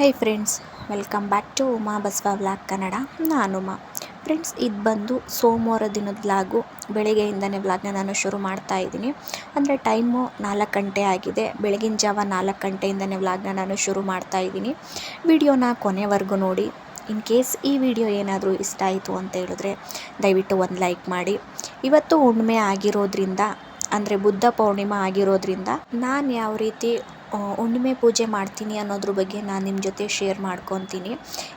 Hi friends, welcome back to Uma Basava vlog Kannada. ನಾನು Uma. Friends, ಇದು ಬಂದು ಸೋಮವಾರ ದಿನದ ವ್ಲಾಗು ಬೆಳಗ್ಗೆಯಿಂದನೇ ವ್ಲಾಗ್ನ ನಾನು ಶುರು ಮಾಡ್ತಾ ಇದ್ದೀನಿ. ಅಂದರೆ ಟೈಮು ನಾಲ್ಕು ಗಂಟೆ ಆಗಿದೆ. ಬೆಳಗಿನ ಜಾವ ನಾಲ್ಕು ಗಂಟೆಯಿಂದನೇ ವ್ಲಾಗ್ನ ನಾನು ಶುರು ಮಾಡ್ತಾ ಇದ್ದೀನಿ. ವಿಡಿಯೋನ ಕೊನೆವರೆಗೂ ನೋಡಿ. ಇನ್ ಕೇಸ್ ಈ ವಿಡಿಯೋ ಏನಾದರೂ ಇಷ್ಟ ಆಯಿತು ಅಂತ ಹೇಳಿದ್ರೆ ದಯವಿಟ್ಟು ಒಂದು ಲೈಕ್ ಮಾಡಿ. ಇವತ್ತು ಹುಣ್ಣಿಮೆ ಆಗಿರೋದ್ರಿಂದ, ಅಂದರೆ ಬುದ್ಧ ಪೌರ್ಣಿಮಾ ಆಗಿರೋದ್ರಿಂದ, ನಾನು ಯಾವ ರೀತಿ ಹುಣ್ಣಿಮೆ ಪೂಜೆ ಮಾಡ್ತೀನಿ ಅನ್ನೋದ್ರ ಬಗ್ಗೆ ನಾನು ನಿಮ್ಮ ಜೊತೆ ಶೇರ್ ಮಾಡ್ಕೊತೀನಿ.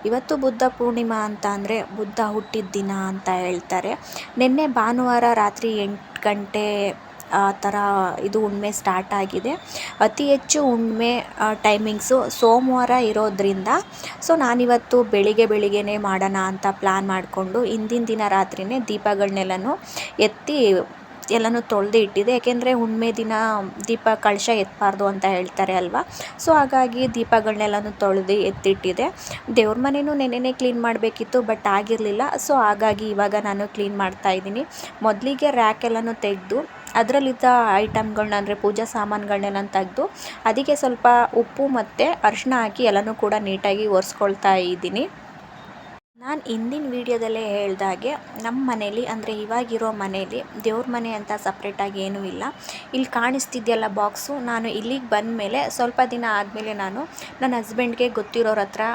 ಇವತ್ತು ಬುದ್ಧ ಪೂರ್ಣಿಮಾ ಅಂತ ಅಂದರೆ ಬುದ್ಧ ಹುಟ್ಟಿದ ದಿನ ಅಂತ ಹೇಳ್ತಾರೆ. ನಿನ್ನೆ ಭಾನುವಾರ ರಾತ್ರಿ ಎಂಟು ಗಂಟೆ, ಆ ಥರ ಇದು ಹುಣ್ಣಿಮೆ ಸ್ಟಾರ್ಟ್ ಆಗಿದೆ. ಅತಿ ಹೆಚ್ಚು ಹುಣ್ಮೆ ಟೈಮಿಂಗ್ಸು ಸೋಮವಾರ ಇರೋದ್ರಿಂದ ಸೊ ನಾನಿವತ್ತು ಬೆಳಿಗ್ಗೆ ಬೆಳಿಗ್ಗೆನೇ ಮಾಡೋಣ ಅಂತ ಪ್ಲ್ಯಾನ್ ಮಾಡಿಕೊಂಡು, ಹಿಂದಿನ ದಿನ ರಾತ್ರಿಯೇ ದೀಪಗಳನ್ನೆಲ್ಲನೂ ಎತ್ತಿ ಎಲ್ಲನೂ ತೊಳೆದು ಇಟ್ಟಿದ್ದೆ ಯಾಕೆಂದರೆ ಹುಣ್ಣಿಮೆ ದಿನ ದೀಪ ಕಳಶ ಎತ್ತಬಾರ್ದು ಅಂತ ಹೇಳ್ತಾರೆ ಅಲ್ವಾ? ಸೊ ಹಾಗಾಗಿ ದೀಪಗಳನ್ನೆಲ್ಲನೂ ತೊಳೆದು ಎತ್ತಿಟ್ಟಿದ್ದೆ ದೇವ್ರ ಮನೆಯೂ ನೆನ್ನೆನೇ ಕ್ಲೀನ್ ಮಾಡಬೇಕಿತ್ತು, ಬಟ್ ಆಗಿರಲಿಲ್ಲ. ಸೊ ಹಾಗಾಗಿ ಇವಾಗ ನಾನು ಕ್ಲೀನ್ ಮಾಡ್ತಾ ಇದ್ದೀನಿ. ಮೊದಲಿಗೆ ರ್ಯಾಕ್ ಎಲ್ಲನೂ ತೆಗೆದು, ಅದರಲ್ಲಿದ್ದ ಐಟಮ್ಗಳನ್ನ ಅಂದರೆ ಪೂಜಾ ಸಾಮಾನುಗಳನ್ನೆಲ್ಲ ತೆಗೆದು, ಅದಕ್ಕೆ ಸ್ವಲ್ಪ ಉಪ್ಪು ಮತ್ತು ಅರಿಶಿನ ಹಾಕಿ ಎಲ್ಲನೂ ಕೂಡ ನೀಟಾಗಿ ಒರೆಸ್ಕೊಳ್ತಾ ಇದ್ದೀನಿ. ನಾನು ಹಿಂದಿನ ವೀಡಿಯೋದಲ್ಲೇ ಹೇಳ್ದಾಗೆ ನಮ್ಮ ಮನೇಲಿ, ಅಂದರೆ ಇವಾಗಿರೋ ಮನೇಲಿ ದೇವ್ರ ಮನೆ ಅಂತ ಸಪ್ರೇಟಾಗಿ ಏನೂ ಇಲ್ಲ. ಇಲ್ಲಿ ಕಾಣಿಸ್ತಿದೆಯಲ್ಲ ಬಾಕ್ಸು ನಾನು ಇಲ್ಲಿಗೆ ಬಂದ ಮೇಲೆ ಸ್ವಲ್ಪ ದಿನ ಆದಮೇಲೆ ನಾನು ನನ್ನ ಹಸ್ಬೆಂಡ್ಗೆ ಗೊತ್ತಿರೋರ ಹತ್ರ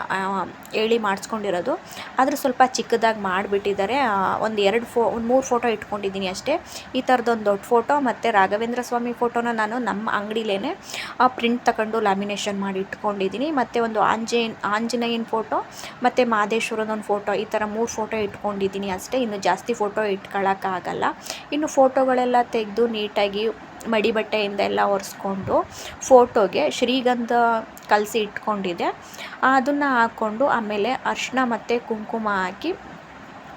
ಹೇಳಿ ಮಾಡಿಸ್ಕೊಂಡಿರೋದು. ಆದರೆ ಸ್ವಲ್ಪ ಚಿಕ್ಕದಾಗಿ ಮಾಡಿಬಿಟ್ಟಿದ್ದಾರೆ. ಒಂದು ಎರಡು ಫೋ, ಒಂದು ಮೂರು ಫೋಟೋ ಇಟ್ಕೊಂಡಿದ್ದೀನಿ ಅಷ್ಟೇ. ಈ ಥರದೊಂದು ದೊಡ್ಡ ಫೋಟೋ ಮತ್ತು ರಾಘವೇಂದ್ರ ಸ್ವಾಮಿ ಫೋಟೋನ ನಾನು ನಮ್ಮ ಅಂಗಡಿಲೇ ಪ್ರಿಂಟ್ ತಗೊಂಡು ಲ್ಯಾಮಿನೇಷನ್ ಮಾಡಿ ಇಟ್ಕೊಂಡಿದ್ದೀನಿ. ಮತ್ತು ಒಂದು ಆಂಜೇನ್ ಆಂಜನೇಯನ ಫೋಟೋ ಮತ್ತು ಮಹದೇಶ್ವರದೊಂದು ಫೋಟೋ ಈ ಥರ ಮೂರು ಫೋಟೋ ಇಟ್ಕೊಂಡಿದ್ದೀನಿ ಅಷ್ಟೇ. ಇನ್ನು ಜಾಸ್ತಿ ಫೋಟೋ ಇಟ್ಕೊಳ್ಳೋಕ್ಕಾಗಲ್ಲ ಇನ್ನು ಫೋಟೋಗಳೆಲ್ಲ ತೆಗೆದು ನೀಟಾಗಿ ಮಡಿ ಬಟ್ಟೆಯಿಂದ ಎಲ್ಲ ಒರೆಸ್ಕೊಂಡು ಫೋಟೋಗೆ ಶ್ರೀಗಂಧ ಕಲಸಿ ಇಟ್ಕೊಂಡಿದೆ ಅದನ್ನು ಹಾಕ್ಕೊಂಡು ಆಮೇಲೆ ಅರಿಶಿನ ಮತ್ತು ಕುಂಕುಮ ಹಾಕಿ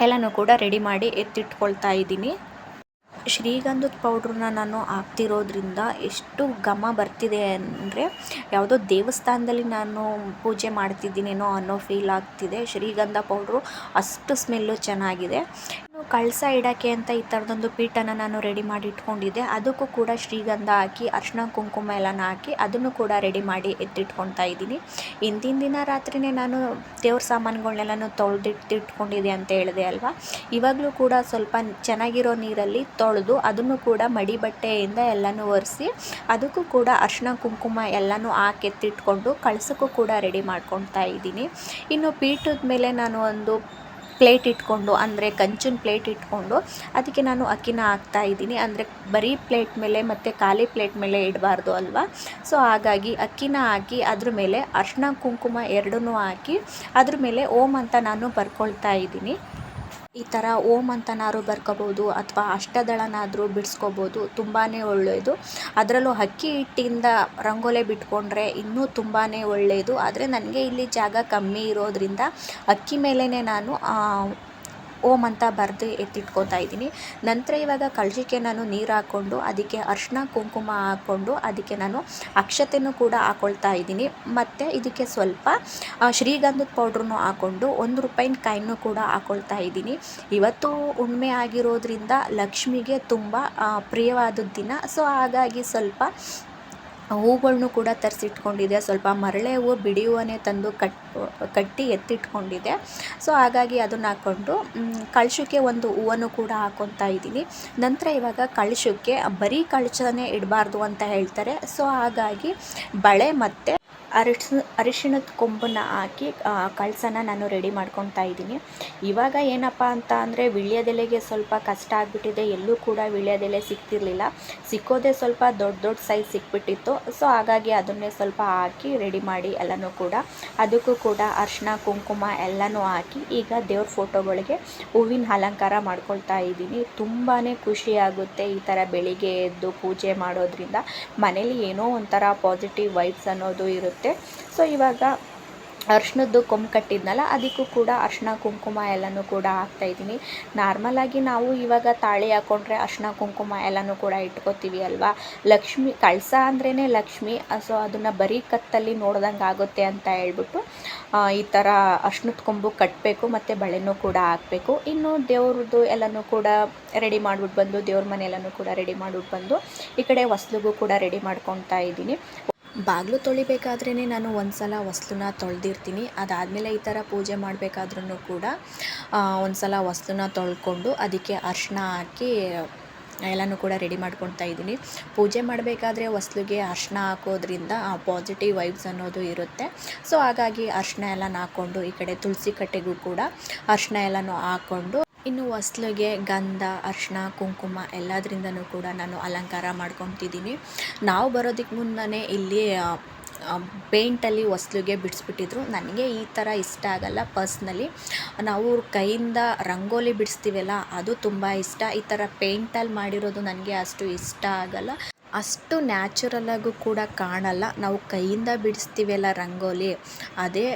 ಎಲ್ಲನೂ ಕೂಡ ರೆಡಿ ಮಾಡಿ ಎತ್ತಿಟ್ಕೊಳ್ತಾ ಇದ್ದೀನಿ. ಶ್ರೀಗಂಧದ ಪೌಡ್ರನ್ನ ನಾನು ಹಾಕ್ತಿರೋದ್ರಿಂದ ಎಷ್ಟು ಘಮ ಬರ್ತಿದೆ ಅಂದರೆ ಯಾವುದೋ ದೇವಸ್ಥಾನದಲ್ಲಿ ನಾನು ಪೂಜೆ ಮಾಡ್ತಿದ್ದೀನೇನೋ ಅನ್ನೋ ಫೀಲ್ ಆಗ್ತಿದೆ. ಶ್ರೀಗಂಧ ಪೌಡ್ರು ಅಷ್ಟು ಸ್ಮೆಲ್ಲು ಚೆನ್ನಾಗಿದೆ. ಕಳಸ ಇಡೋಕ್ಕೆ ಅಂತ ಈ ಥರದೊಂದು ಪೀಠನ ನಾನು ರೆಡಿ ಮಾಡಿ ಇಟ್ಕೊಂಡಿದ್ದೆ. ಅದಕ್ಕೂ ಕೂಡ ಶ್ರೀಗಂಧ ಹಾಕಿ ಅರ್ಶಿನ ಕುಂಕುಮ ಎಲ್ಲನ ಹಾಕಿ, ಅದನ್ನು ಕೂಡ ರೆಡಿ ಮಾಡಿ ಎತ್ತಿಟ್ಕೊಳ್ತಾ ಇದ್ದೀನಿ. ಹಿಂದಿನ ದಿನ ರಾತ್ರಿನೇ ನಾನು ದೇವ್ರ ಸಾಮಾನುಗಳನ್ನೆಲ್ಲನೂ ತೊಳೆದಿಟ್ಟಿಟ್ಕೊಂಡಿದ್ದೆ ಅಂತ ಹೇಳಿದೆ ಅಲ್ವಾ? ಇವಾಗಲೂ ಕೂಡ ಸ್ವಲ್ಪ ಚೆನ್ನಾಗಿರೋ ನೀರಲ್ಲಿ ತೊಳೆದು ಅದನ್ನು ಕೂಡ ಮಡಿ ಬಟ್ಟೆಯಿಂದ ಎಲ್ಲನೂ ಒರೆಸಿ ಅದಕ್ಕೂ ಕೂಡ ಅರ್ಶಿನ ಕುಂಕುಮ ಎಲ್ಲನೂ ಹಾಕೆತ್ತಿಟ್ಕೊಂಡು ಕಳಸಕ್ಕೂ ಕೂಡ ರೆಡಿ ಮಾಡ್ಕೊಳ್ತಾ ಇದ್ದೀನಿ. ಇನ್ನು ಪೀಠದ ಮೇಲೆ ನಾನು ಒಂದು ಪ್ಲೇಟ್ ಇಟ್ಕೊಂಡು, ಅಂದರೆ ಕಂಚಿನ ಪ್ಲೇಟ್ ಇಟ್ಕೊಂಡು ಅದಕ್ಕೆ ನಾನು ಅಕ್ಕಿನ ಹಾಕ್ತಾ ಇದ್ದೀನಿ. ಅಂದರೆ ಬರೀ ಪ್ಲೇಟ್ ಮೇಲೆ ಮತ್ತು ಖಾಲಿ ಪ್ಲೇಟ್ ಮೇಲೆ ಇಡಬಾರ್ದು ಅಲ್ವಾ? ಸೊ ಹಾಗಾಗಿ ಅಕ್ಕಿನ ಹಾಕಿ ಅದ್ರ ಮೇಲೆ ಅರ್ಶಿನ ಕುಂಕುಮ ಎರಡನ್ನೂ ಹಾಕಿ ಅದ್ರ ಮೇಲೆ ಓಂ ಅಂತ ನಾನು ಬರ್ಕೊಳ್ತಾ ಇದ್ದೀನಿ. ಈ ಥರ ಓಮ್ ಅಂತನಾದ್ರು ಬರ್ಕೋಬೋದು ಅಥವಾ ಅಷ್ಟದಳನಾದರೂ ಬಿಡಿಸ್ಕೋಬೋದು ತುಂಬಾ ಒಳ್ಳೆಯದು ಅದರಲ್ಲೂ ಅಕ್ಕಿ ಹಿಟ್ಟಿಂದ ರಂಗೋಲೆ ಬಿಟ್ಕೊಂಡ್ರೆ ಇನ್ನೂ ತುಂಬಾ ಒಳ್ಳೆಯದು ಆದರೆ ನನಗೆ ಇಲ್ಲಿ ಜಾಗ ಕಮ್ಮಿ ಇರೋದ್ರಿಂದ ಅಕ್ಕಿ ಮೇಲೇ ನಾನು ಆ, ಓಂ ಅಂತ ಬರೆದು ಎತ್ತಿಟ್ಕೋತಾ ಇದ್ದೀನಿ. ನಂತರ ಇವಾಗ ಕಳಶಕ್ಕೆ ನಾನು ನೀರು ಹಾಕ್ಕೊಂಡು ಅದಕ್ಕೆ ಅರಿಶಿನ ಕುಂಕುಮ ಹಾಕ್ಕೊಂಡು ಅದಕ್ಕೆ ನಾನು ಅಕ್ಷತೆನೂ ಕೂಡ ಹಾಕ್ಕೊಳ್ತಾ ಇದ್ದೀನಿ. ಮತ್ತು ಇದಕ್ಕೆ ಸ್ವಲ್ಪ ಶ್ರೀಗಂಧದ ಪೌಡ್ರನ್ನು ಹಾಕ್ಕೊಂಡು ಒಂದು ರೂಪಾಯಿನ ಕಾಯಿನೂ ಕೂಡ ಹಾಕ್ಕೊಳ್ತಾ ಇದ್ದೀನಿ. ಇವತ್ತು ಉಣ್ಮೆ ಆಗಿರೋದ್ರಿಂದ ಲಕ್ಷ್ಮಿಗೆ ತುಂಬ ಪ್ರಿಯವಾದ ದಿನ. ಸೊ ಹಾಗಾಗಿ ಸ್ವಲ್ಪ ಹೂಗಳ್ನೂ ಕೂಡ ತರಿಸಿಟ್ಕೊಂಡಿದ್ದೆ ಸ್ವಲ್ಪ ಮರಳೆ ಹೂವು ಬಿಡಿ ಹೂವನ್ನೇ ತಂದು ಕಟ್, ಕಟ್ಟಿ ಎತ್ತಿಟ್ಕೊಂಡಿದೆ. ಸೊ, ಹಾಗಾಗಿ ಅದನ್ನು ಹಾಕ್ಕೊಂಡು ಕಳಶಕ್ಕೆ ಒಂದು ಹೂವನ್ನು ಕೂಡ ಹಾಕ್ಕೊತಾ ಇದ್ದೀನಿ. ನಂತರ ಇವಾಗ ಕಳಶಕ್ಕೆ ಬರೀ ಕಳಶನೇ ಇಡಬಾರ್ದು ಅಂತ ಹೇಳ್ತಾರೆ. ಸೊ, ಹಾಗಾಗಿ ಬಳೆ ಮತ್ತು ಅರಿಶಿ ಅರಿಶಿಣದ ಕೊಂಬನ್ನ ಹಾಕಿ ಕಳಸನ ನಾನು ರೆಡಿ ಮಾಡ್ಕೊತಾ ಇದ್ದೀನಿ. ಇವಾಗ ಏನಪ್ಪ ಅಂತ ಅಂದರೆ ವೀಳ್ಯದೆಲೆಗೆ ಸ್ವಲ್ಪ ಕಷ್ಟ ಆಗಿಬಿಟ್ಟಿದೆ. ಎಲ್ಲೂ ಕೂಡ ವೀಳ್ಯದೆಲೆ ಸಿಗ್ತಿರ್ಲಿಲ್ಲ. ಸಿಕ್ಕೋದೇ ಸ್ವಲ್ಪ ದೊಡ್ಡ ದೊಡ್ಡ ಸೈಜ್ ಸಿಕ್ಬಿಟ್ಟಿತ್ತು. ಸೊ ಹಾಗಾಗಿ ಅದನ್ನೇ ಸ್ವಲ್ಪ ಹಾಕಿ ರೆಡಿ ಮಾಡಿ ಎಲ್ಲನೂ ಕೂಡ. ಅದಕ್ಕೂ ಕೂಡ ಅರಿಶಿಣ, ಕುಂಕುಮ ಎಲ್ಲನೂ ಹಾಕಿ ಈಗ ದೇವ್ರ ಫೋಟೋಗಳಿಗೆ ಹೂವಿನ ಅಲಂಕಾರ ಮಾಡ್ಕೊಳ್ತಾ ಇದ್ದೀನಿ. ತುಂಬಾ ಖುಷಿಯಾಗುತ್ತೆ ಈ ಥರ ಬೆಳಿಗ್ಗೆ ಎದ್ದು ಪೂಜೆ ಮಾಡೋದ್ರಿಂದ. ಮನೇಲಿ ಏನೋ ಒಂಥರ ಪಾಸಿಟಿವ್ ವೈಬ್ಸ್ ಅನ್ನೋದು ಇರುತ್ತೆ. ಸೊ ಇವಾಗ ಅರ್ಶಿನದ್ದು ಕೊಂಬು ಕಟ್ಟಿದ್ನಲ್ಲ, ಅದಕ್ಕೂ ಕೂಡ ಅರ್ಶಿನ ಕುಂಕುಮ ಎಲ್ಲನೂ ಕೂಡ ಹಾಕ್ತಾಯಿದ್ದೀನಿ ನಾರ್ಮಲಾಗಿ ನಾವು ಇವಾಗ ತಾಳಿ ಹಾಕ್ಕೊಂಡ್ರೆ ಅರ್ಶಿನ ಕುಂಕುಮ ಎಲ್ಲನೂ ಕೂಡ ಇಟ್ಕೋತೀವಿ ಅಲ್ವಾ? ಲಕ್ಷ್ಮಿ, ಕಳಸ ಅಂದ್ರೇ ಲಕ್ಷ್ಮಿ ಸೊ ಅದನ್ನು ಬರೀ ಕತ್ತಲ್ಲಿ ನೋಡ್ದಂಗೆ ಆಗುತ್ತೆ ಅಂತ ಹೇಳ್ಬಿಟ್ಟು ಈ ಥರ ಅರ್ಶಿನದ ಕೊಂಬು ಕಟ್ಟಬೇಕು ಮತ್ತು ಬಳೆನೂ ಕೂಡ ಹಾಕಬೇಕು. ಇನ್ನು ದೇವ್ರದ್ದು ಎಲ್ಲನೂ ಕೂಡ ರೆಡಿ ಮಾಡಿಬಿಟ್ಟು ಬಂದು, ದೇವ್ರ ಮನೆ ಎಲ್ಲನೂ ಕೂಡ ರೆಡಿ ಮಾಡಿಬಿಟ್ಟು ಬಂದು, ಈ ಕಡೆ ಹೊಸ್ಲಿಗೂ ಕೂಡ ರೆಡಿ ಮಾಡ್ಕೊತಾ ಇದ್ದೀನಿ. ಬಾಗಿಲು ತೊಳಿಬೇಕಾದ್ರೇ ನಾನು ಒಂದು ಸಲ ಹೊಸ್ಲನ್ನ ತೊಳೆದಿರ್ತೀನಿ. ಅದಾದಮೇಲೆ ಈ ಥರ ಪೂಜೆ ಮಾಡಬೇಕಾದ್ರೂ ಕೂಡ ಒಂದು ಸಲ ಹೊಸ್ಲನ್ನ ತೊಳ್ಕೊಂಡು ಅದಕ್ಕೆ ಅರಿಶಿನ ಹಾಕಿ, ಎಲ್ಲನೂ ಕೂಡ ರೆಡಿ ಮಾಡ್ಕೊಳ್ತಾ ಇದ್ದೀನಿ. ಪೂಜೆ ಮಾಡಬೇಕಾದ್ರೆ ಹೊಸ್ಲಿಗೆ ಅರ್ಶಿನ ಹಾಕೋದ್ರಿಂದ ಪಾಸಿಟಿವ್ ವೈಬ್ಸ್ ಅನ್ನೋದು ಇರುತ್ತೆ. ಸೊ ಹಾಗಾಗಿ ಅರ್ಶಿನ ಎಲ್ಲ ಹಾಕ್ಕೊಂಡು ಈ ಕಡೆ ತುಳಸಿ ಕಟ್ಟೆಗೂ ಕೂಡ ಅರ್ಶಿನ ಎಲ್ಲನೂ ಹಾಕ್ಕೊಂಡು ಇನ್ನು ಹೊಸ್ಲಿಗೆ ಗಂಧ, ಅರಿಶಿಣ, ಕುಂಕುಮ ಎಲ್ಲದರಿಂದನೂ ಕೂಡ ನಾನು ಅಲಂಕಾರ ಮಾಡ್ಕೊತಿದ್ದೀನಿ. ನಾವು ಬರೋದಕ್ಕೆ ಮುನ್ನನೇ ಇಲ್ಲಿ ಪೇಂಟಲ್ಲಿ ಹೊಸ್ಲಿಗೆ ಬಿಡಿಸ್ಬಿಟ್ಟಿದ್ರು. ನನಗೆ ಈ ಥರ ಇಷ್ಟ ಆಗಲ್ಲ ಪರ್ಸ್ನಲಿ. ನಾವು ಕೈಯಿಂದ ರಂಗೋಲಿ ಬಿಡಿಸ್ತೀವಲ್ಲ, ಅದು ತುಂಬ ಇಷ್ಟ. ಈ ಥರ ಪೇಂಟಲ್ಲಿ ಮಾಡಿರೋದು ನನಗೆ ಅಷ್ಟು ಇಷ್ಟ ಆಗಲ್ಲ. ಅಷ್ಟು ನ್ಯಾಚುರಲಾಗೂ ಕೂಡ ಕಾಣಲ್ಲ. ನಾವು ಕೈಯಿಂದ ಬಿಡಿಸ್ತೀವಲ್ಲ ರಂಗೋಲಿ, ಅದೇ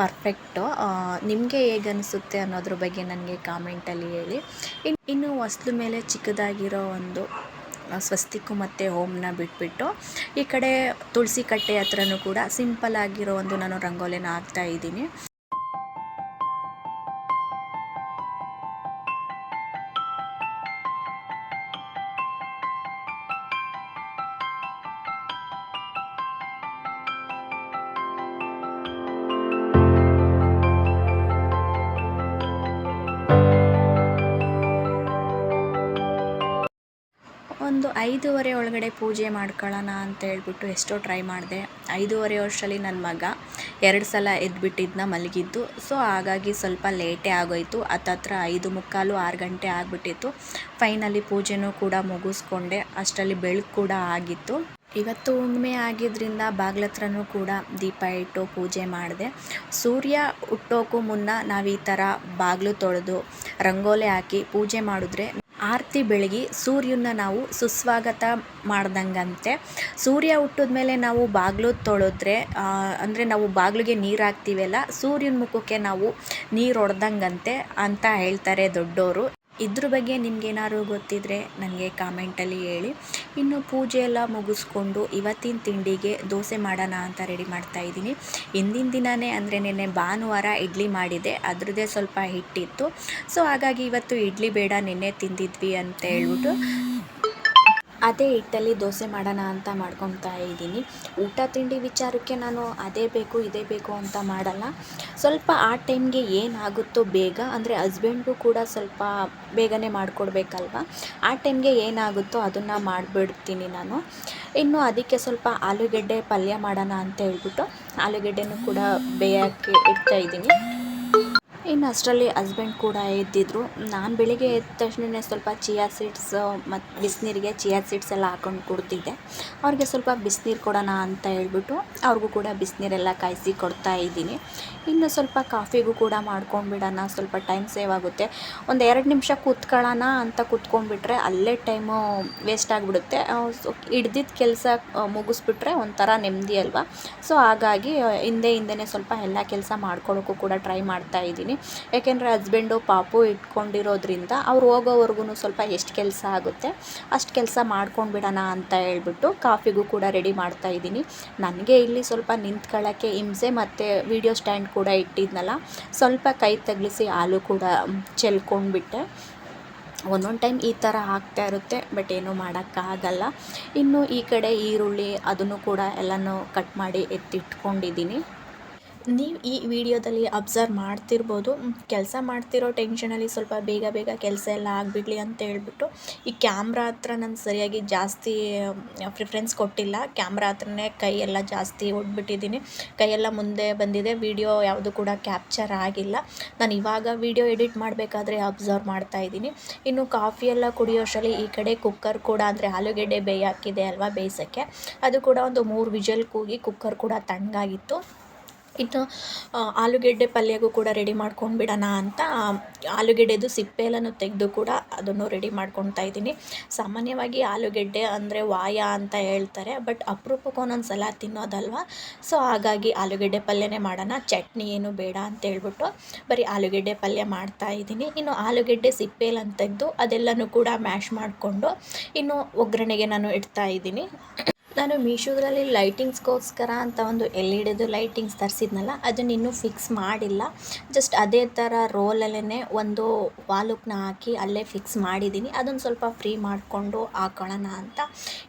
ಪರ್ಫೆಕ್ಟು ನಿಮಗೆ ಹೇಗೆ ಅನಿಸುತ್ತೆ ಅನ್ನೋದ್ರ ಬಗ್ಗೆ ನನಗೆ ಕಾಮೆಂಟಲ್ಲಿ ಹೇಳಿ. ಇನ್ನು ಇನ್ನು ಹೊಸ್ಲು ಮೇಲೆ ಚಿಕ್ಕದಾಗಿರೋ ಒಂದು ಸ್ವಸ್ತಿಕ್ಕು ಮತ್ತು ಹೋಮ್ನ ಬಿಟ್ಬಿಟ್ಟು, ಈ ಕಡೆ ತುಳಸಿ ಕಟ್ಟೆ ಹತ್ರನೂ ಕೂಡ ಸಿಂಪಲ್ ಆಗಿರೋ ಒಂದು ನಾನು ರಂಗೋಲಿನ ಹಾಕ್ತಾ ಇದ್ದೀನಿ. ಒಂದು ಐದೂವರೆ ಒಳಗಡೆ ಪೂಜೆ ಮಾಡ್ಕೊಳ್ಳೋಣ ಅಂತ ಹೇಳ್ಬಿಟ್ಟು ಎಷ್ಟೋ ಟ್ರೈ ಮಾಡಿದೆ. ಐದೂವರೆ ವರ್ಷದಲ್ಲಿ ನನ್ನ ಮಗ ಎರಡು ಸಲ ಎದ್ಬಿಟ್ಟಿದ್ನ ಮಲಗಿದ್ದು. ಸೊ, ಹಾಗಾಗಿ ಸ್ವಲ್ಪ ಲೇಟೇ ಆಗೋಯಿತು. ಹತ್ತತ್ರ ಐದು ಮುಕ್ಕಾಲು ಆರು ಗಂಟೆ ಆಗಿಬಿಟ್ಟಿತ್ತು. ಫೈನಲಿ ಪೂಜೆನೂ ಕೂಡ ಮುಗಿಸ್ಕೊಂಡೆ. ಅಷ್ಟರಲ್ಲಿ ಬೆಳಕು ಕೂಡ ಆಗಿತ್ತು. ಇವತ್ತು ಹುಣ್ಣಿಮೆ ಆಗಿದ್ದರಿಂದ ಬಾಗ್ಲತ್ರನೂ ಕೂಡ ದೀಪ ಇಟ್ಟು ಪೂಜೆ ಮಾಡಿದೆ. ಸೂರ್ಯ ಹುಟ್ಟೋಕ್ಕೂ ಮುನ್ನ ನಾವು ಈ ಥರ ಬಾಗಿಲು ತೊಳೆದು ರಂಗೋಲೆ ಹಾಕಿ ಪೂಜೆ ಮಾಡಿದ್ರೆ ಆರತಿ ಬೆಳಗಿ ಸೂರ್ಯನ ನಾವು ಸುಸ್ವಾಗತ ಮಾಡ್ದಂಗಂತೆ. ಸೂರ್ಯ ಹುಟ್ಟಿದ ಮೇಲೆ ನಾವು ಬಾಗಿಲು ತೊಳೆದ್ರೆ ಅಂದರೆ ನಾವು ಬಾಗಿಲಿಗೆ ನೀರು ಹಾಕ್ತೀವಲ್ಲ, ಸೂರ್ಯನ ಮುಖಕ್ಕೆ ನಾವು ನೀರು ಹೊಡೆದಂಗಂತೆ ಅಂತ ಹೇಳ್ತಾರೆ ದೊಡ್ಡೋರು. ಇದ್ರ ಬಗ್ಗೆ ನಿಮ್ಗೇನಾದ್ರು ಗೊತ್ತಿದ್ದರೆ ನನಗೆ ಕಾಮೆಂಟಲ್ಲಿ ಹೇಳಿ. ಇನ್ನು ಪೂಜೆ ಎಲ್ಲ ಮುಗಿಸ್ಕೊಂಡು ಇವತ್ತಿನ ತಿಂಡಿಗೆ ದೋಸೆ ಮಾಡೋಣ ಅಂತ ರೆಡಿ ಮಾಡ್ತಾ ಇದ್ದೀನಿ. ಹಿಂದಿನ ದಿನವೇ ಅಂದರೆ ನಿನ್ನೆ ಭಾನುವಾರ ಇಡ್ಲಿ ಮಾಡಿದೆ ಅದ್ರದ್ದೇ ಸ್ವಲ್ಪ ಹಿಟ್ಟಿತ್ತು. ಸೊ ಹಾಗಾಗಿ ಇವತ್ತು ಇಡ್ಲಿ ಬೇಡ, ನಿನ್ನೆ ತಿಂದಿದ್ವಿ ಅಂತ ಹೇಳ್ಬಿಟ್ಟು ಅದೇ ಹಿಟ್ಟಲ್ಲಿ ದೋಸೆ ಮಾಡೋಣ ಅಂತ ಮಾಡ್ಕೊತಾ ಇದ್ದೀನಿ. ಊಟ ತಿಂಡಿ ವಿಚಾರಕ್ಕೆ ನಾನು ಅದೇ ಬೇಕು, ಇದೇ ಬೇಕು ಅಂತ ಮಾಡಲ್ಲ. ಸ್ವಲ್ಪ ಆ ಟೈಮ್ಗೆ ಏನಾಗುತ್ತೋ ಬೇಗ, ಅಂದರೆ ಹಸ್ಬೆಂಡ್ಗೂ ಕೂಡ ಸ್ವಲ್ಪ ಬೇಗನೆ ಮಾಡಿಕೊಡ್ಬೇಕಲ್ವ? ಆ ಟೈಮ್ಗೆ ಏನಾಗುತ್ತೋ ಅದನ್ನು ಮಾಡಿಬಿಡ್ತೀನಿ ನಾನು. ಇನ್ನು ಅದಕ್ಕೆ ಸ್ವಲ್ಪ ಆಲೂಗೆಡ್ಡೆ ಪಲ್ಯ ಮಾಡೋಣ ಅಂತ ಹೇಳ್ಬಿಟ್ಟು ಆಲೂಗೆಡ್ಡೆನೂ ಕೂಡ ಬೇಯೋಕ್ಕೆ ಇಡ್ತಾಯಿದ್ದೀನಿ ಇನ್ನು ಅಷ್ಟರಲ್ಲಿ ಹಸ್ಬೆಂಡ್ ಕೂಡ ಎದ್ದಿದ್ರು ನಾನು ಬೆಳಿಗ್ಗೆ ಎದ್ದ ತಕ್ಷಣವೇ ಸ್ವಲ್ಪ ಚಿಯಾ ಸೀಡ್ಸ್ ಮತ್ತು ಬಿಸಿನೀರಿಗೆ ಚಿಯಾ ಸೀಡ್ಸ್ ಎಲ್ಲ ಹಾಕೊಂಡು ಕುಡ್ತಿದ್ದೆ. ಅವ್ರಿಗೆ ಸ್ವಲ್ಪ ಬಿಸಿನೀರು ಕೊಡೋಣ ಅಂತ ಹೇಳ್ಬಿಟ್ಟು ಅವ್ರಿಗೂ ಕೂಡ ಬಿಸಿನೀರೆಲ್ಲ ಕಾಯಿಸಿ ಕೊಡ್ತಾ ಇದ್ದೀನಿ. ಇನ್ನು ಸ್ವಲ್ಪ ಕಾಫಿಗೂ ಕೂಡ ಮಾಡ್ಕೊಂಡ್ಬಿಡೋಣ ಸ್ವಲ್ಪ ಟೈಮ್ ಸೇವ್ ಆಗುತ್ತೆ. ಒಂದು ಎರಡು ನಿಮಿಷ ಕೂತ್ಕೊಳ್ಳೋಣ ಅಂತ ಕೂತ್ಕೊಂಡ್ಬಿಟ್ರೆ ಅಲ್ಲೇ ಟೈಮು ವೇಸ್ಟ್ ಆಗಿಬಿಡುತ್ತೆ. ಹಿಡ್ದಿದ್ದ ಕೆಲಸ ಮುಗಿಸ್ಬಿಟ್ರೆ ಒಂಥರ ನೆಮ್ಮದಿ ಅಲ್ವಾ? ಸೊ ಹಾಗಾಗಿ ಹಿಂದೆ ಹಿಂದೆ ಸ್ವಲ್ಪ ಎಲ್ಲ ಕೆಲಸ ಮಾಡ್ಕೊಳ್ಳೋಕ್ಕೂ ಕೂಡ ಟ್ರೈ ಮಾಡ್ತಾ ಇದ್ದೀನಿ. ಯಾಕೆಂದರೆ ಹಸ್ಬೆಂಡು ಪಾಪು ಇಟ್ಕೊಂಡಿರೋದ್ರಿಂದ ಅವ್ರು ಹೋಗೋವರೆಗೂ ಸ್ವಲ್ಪ ಎಷ್ಟು ಕೆಲಸ ಆಗುತ್ತೆ, ಅಷ್ಟು ಕೆಲಸ ಮಾಡ್ಕೊಂಡು ಬಿಡೋಣ ಅಂತ ಹೇಳ್ಬಿಟ್ಟು ಕಾಫಿಗೂ ಕೂಡ ರೆಡಿ ಮಾಡ್ತಾ ಇದ್ದೀನಿ. ನನಗೆ ಇಲ್ಲಿ ಸ್ವಲ್ಪ ನಿಂತ್ಕೊಳ್ಳೋಕ್ಕೆ ಹಿಂಸೆ ಮತ್ತು ವಿಡಿಯೋ ಸ್ಟ್ಯಾಂಡ್ ಕೂಡ ಇಟ್ಟಿದ್ನಲ್ಲ, ಸ್ವಲ್ಪ ಕೈ ತಗ್ಲಿಸಿ ಹಾಲು ಕೂಡ ಚೆಲ್ಕೊಂಡ್ಬಿಟ್ಟೆ. ಒಂದೊಂದು ಟೈಮ್ ಈ ಥರ ಆಗ್ತಾ ಇರುತ್ತೆ, ಬಟ್ ಏನೂ ಮಾಡೋಕ್ಕಾಗಲ್ಲ. ಇನ್ನು ಈ ಕಡೆ ಈರುಳ್ಳಿ ಅದನ್ನು ಕೂಡ ಎಲ್ಲನೂ ಕಟ್ ಮಾಡಿ ಎತ್ತಿಟ್ಕೊಂಡಿದ್ದೀನಿ. ನೀವು ಈ ವಿಡಿಯೋದಲ್ಲಿ ಅಬ್ಸರ್ವ್ ಮಾಡ್ತಿರ್ಬೋದು. ಕೆಲಸ ಮಾಡ್ತಿರೋ ಟೆನ್ಷನಲ್ಲಿ ಸ್ವಲ್ಪ ಬೇಗ ಬೇಗ ಕೆಲಸ ಎಲ್ಲ ಆಗಿಬಿಡ್ಲಿ ಅಂತ ಹೇಳ್ಬಿಟ್ಟು, ಈ ಕ್ಯಾಮ್ರಾ ಹತ್ರ ನಾನು ಸರಿಯಾಗಿ ಜಾಸ್ತಿ ಪ್ರಿಫ್ರೆನ್ಸ್ ಕೊಟ್ಟಿಲ್ಲ. ಕ್ಯಾಮ್ರಾ ಹತ್ರನೇ ಕೈ ಎಲ್ಲ ಜಾಸ್ತಿ ಹೊಡ್ಬಿಟ್ಟಿದ್ದೀನಿ ಕೈಯೆಲ್ಲ ಮುಂದೆ ಬಂದಿದೆ. ವಿಡಿಯೋ ಯಾವುದು ಕೂಡ ಕ್ಯಾಪ್ಚರ್ ಆಗಿಲ್ಲ. ನಾನು ಇವಾಗ ವಿಡಿಯೋ ಎಡಿಟ್ ಮಾಡಬೇಕಾದ್ರೆ ಅಬ್ಸರ್ವ್ ಮಾಡ್ತಾ ಇದ್ದೀನಿ. ಇನ್ನು ಕಾಫಿ ಎಲ್ಲ ಕುಡಿಯೋಷ್ಟರಲ್ಲಿ ಈ ಕಡೆ ಕುಕ್ಕರ್ ಕೂಡ ಅಂದರೆ ಆಲೂಗೆಡ್ಡೆ ಬೇಯಾಕಿದೆ ಅಲ್ವಾ ಬೇಯಿಸೋಕ್ಕೆ ಅದು ಕೂಡ ಒಂದು ಮೂರು ವಿಜಲ್ ಕೂಗಿ ಕುಕ್ಕರ್ ಕೂಡ ತಣ್ಣಗಾಗಿತ್ತು ಇನ್ನು ಆಲೂಗೆಡ್ಡೆ ಪಲ್ಯಗೂ ಕೂಡ ರೆಡಿ ಮಾಡ್ಕೊಂಡು ಬಿಡೋಣ ಅಂತ ಆಲೂಗೆಡ್ಡೆದು ಸಿಪ್ಪೆ ತೆಗೆದು ಕೂಡ ಅದನ್ನು ರೆಡಿ ಮಾಡ್ಕೊತಾ ಇದ್ದೀನಿ. ಸಾಮಾನ್ಯವಾಗಿ ಆಲೂಗೆಡ್ಡೆ ಅಂದರೆ ವಾಯ ಅಂತ ಹೇಳ್ತಾರೆ ಬಟ್ ಅಪರೂಪಕ್ಕೆ ಒಂದೊಂದು ಸಲ ತಿನ್ನೋದಲ್ವ? ಸೊ ಹಾಗಾಗಿ ಆಲೂಗೆಡ್ಡೆ ಪಲ್ಯನೇ ಮಾಡೋಣ. ಚಟ್ನಿ ಏನು ಬೇಡ ಅಂತ ಹೇಳ್ಬಿಟ್ಟು ಬರೀ ಆಲೂಗೆಡ್ಡೆ ಪಲ್ಯ ಮಾಡ್ತಾ ಇದ್ದೀನಿ. ಇನ್ನು, ಆಲೂಗೆಡ್ಡೆ ಸಿಪ್ಪೆಲನ್ನು ತೆಗೆದು ಅದೆಲ್ಲನೂ ಕೂಡ ಮ್ಯಾಶ್ ಮಾಡಿಕೊಂಡು ಇನ್ನು ಒಗ್ಗರಣೆಗೆ ನಾನು ಇಡ್ತಾ ಇದ್ದೀನಿ. ನಾನು ಮೀಶೋದ್ರಲ್ಲಿ ಲೈಟಿಂಗ್ಸ್ಗೋಸ್ಕರ ಅಂತ ಒಂದು ಎಲ್ ಇ ಡಿದು ಲೈಟಿಂಗ್ಸ್ ತರಿಸಿದ್ನಲ್ಲ, ಅದನ್ನ ಇನ್ನೂ ಫಿಕ್ಸ್ ಮಾಡಿಲ್ಲ. ಜಸ್ಟ್ ಅದೇ ಥರ ರೋಲಲ್ಲೇ ಒಂದು ವಾಲುಕ್ನ ಹಾಕಿ ಅಲ್ಲೇ ಫಿಕ್ಸ್ ಮಾಡಿದ್ದೀನಿ. ಅದನ್ನು ಸ್ವಲ್ಪ ಫ್ರೀ ಮಾಡಿಕೊಂಡು ಹಾಕೊಳ್ಳೋಣ ಅಂತ.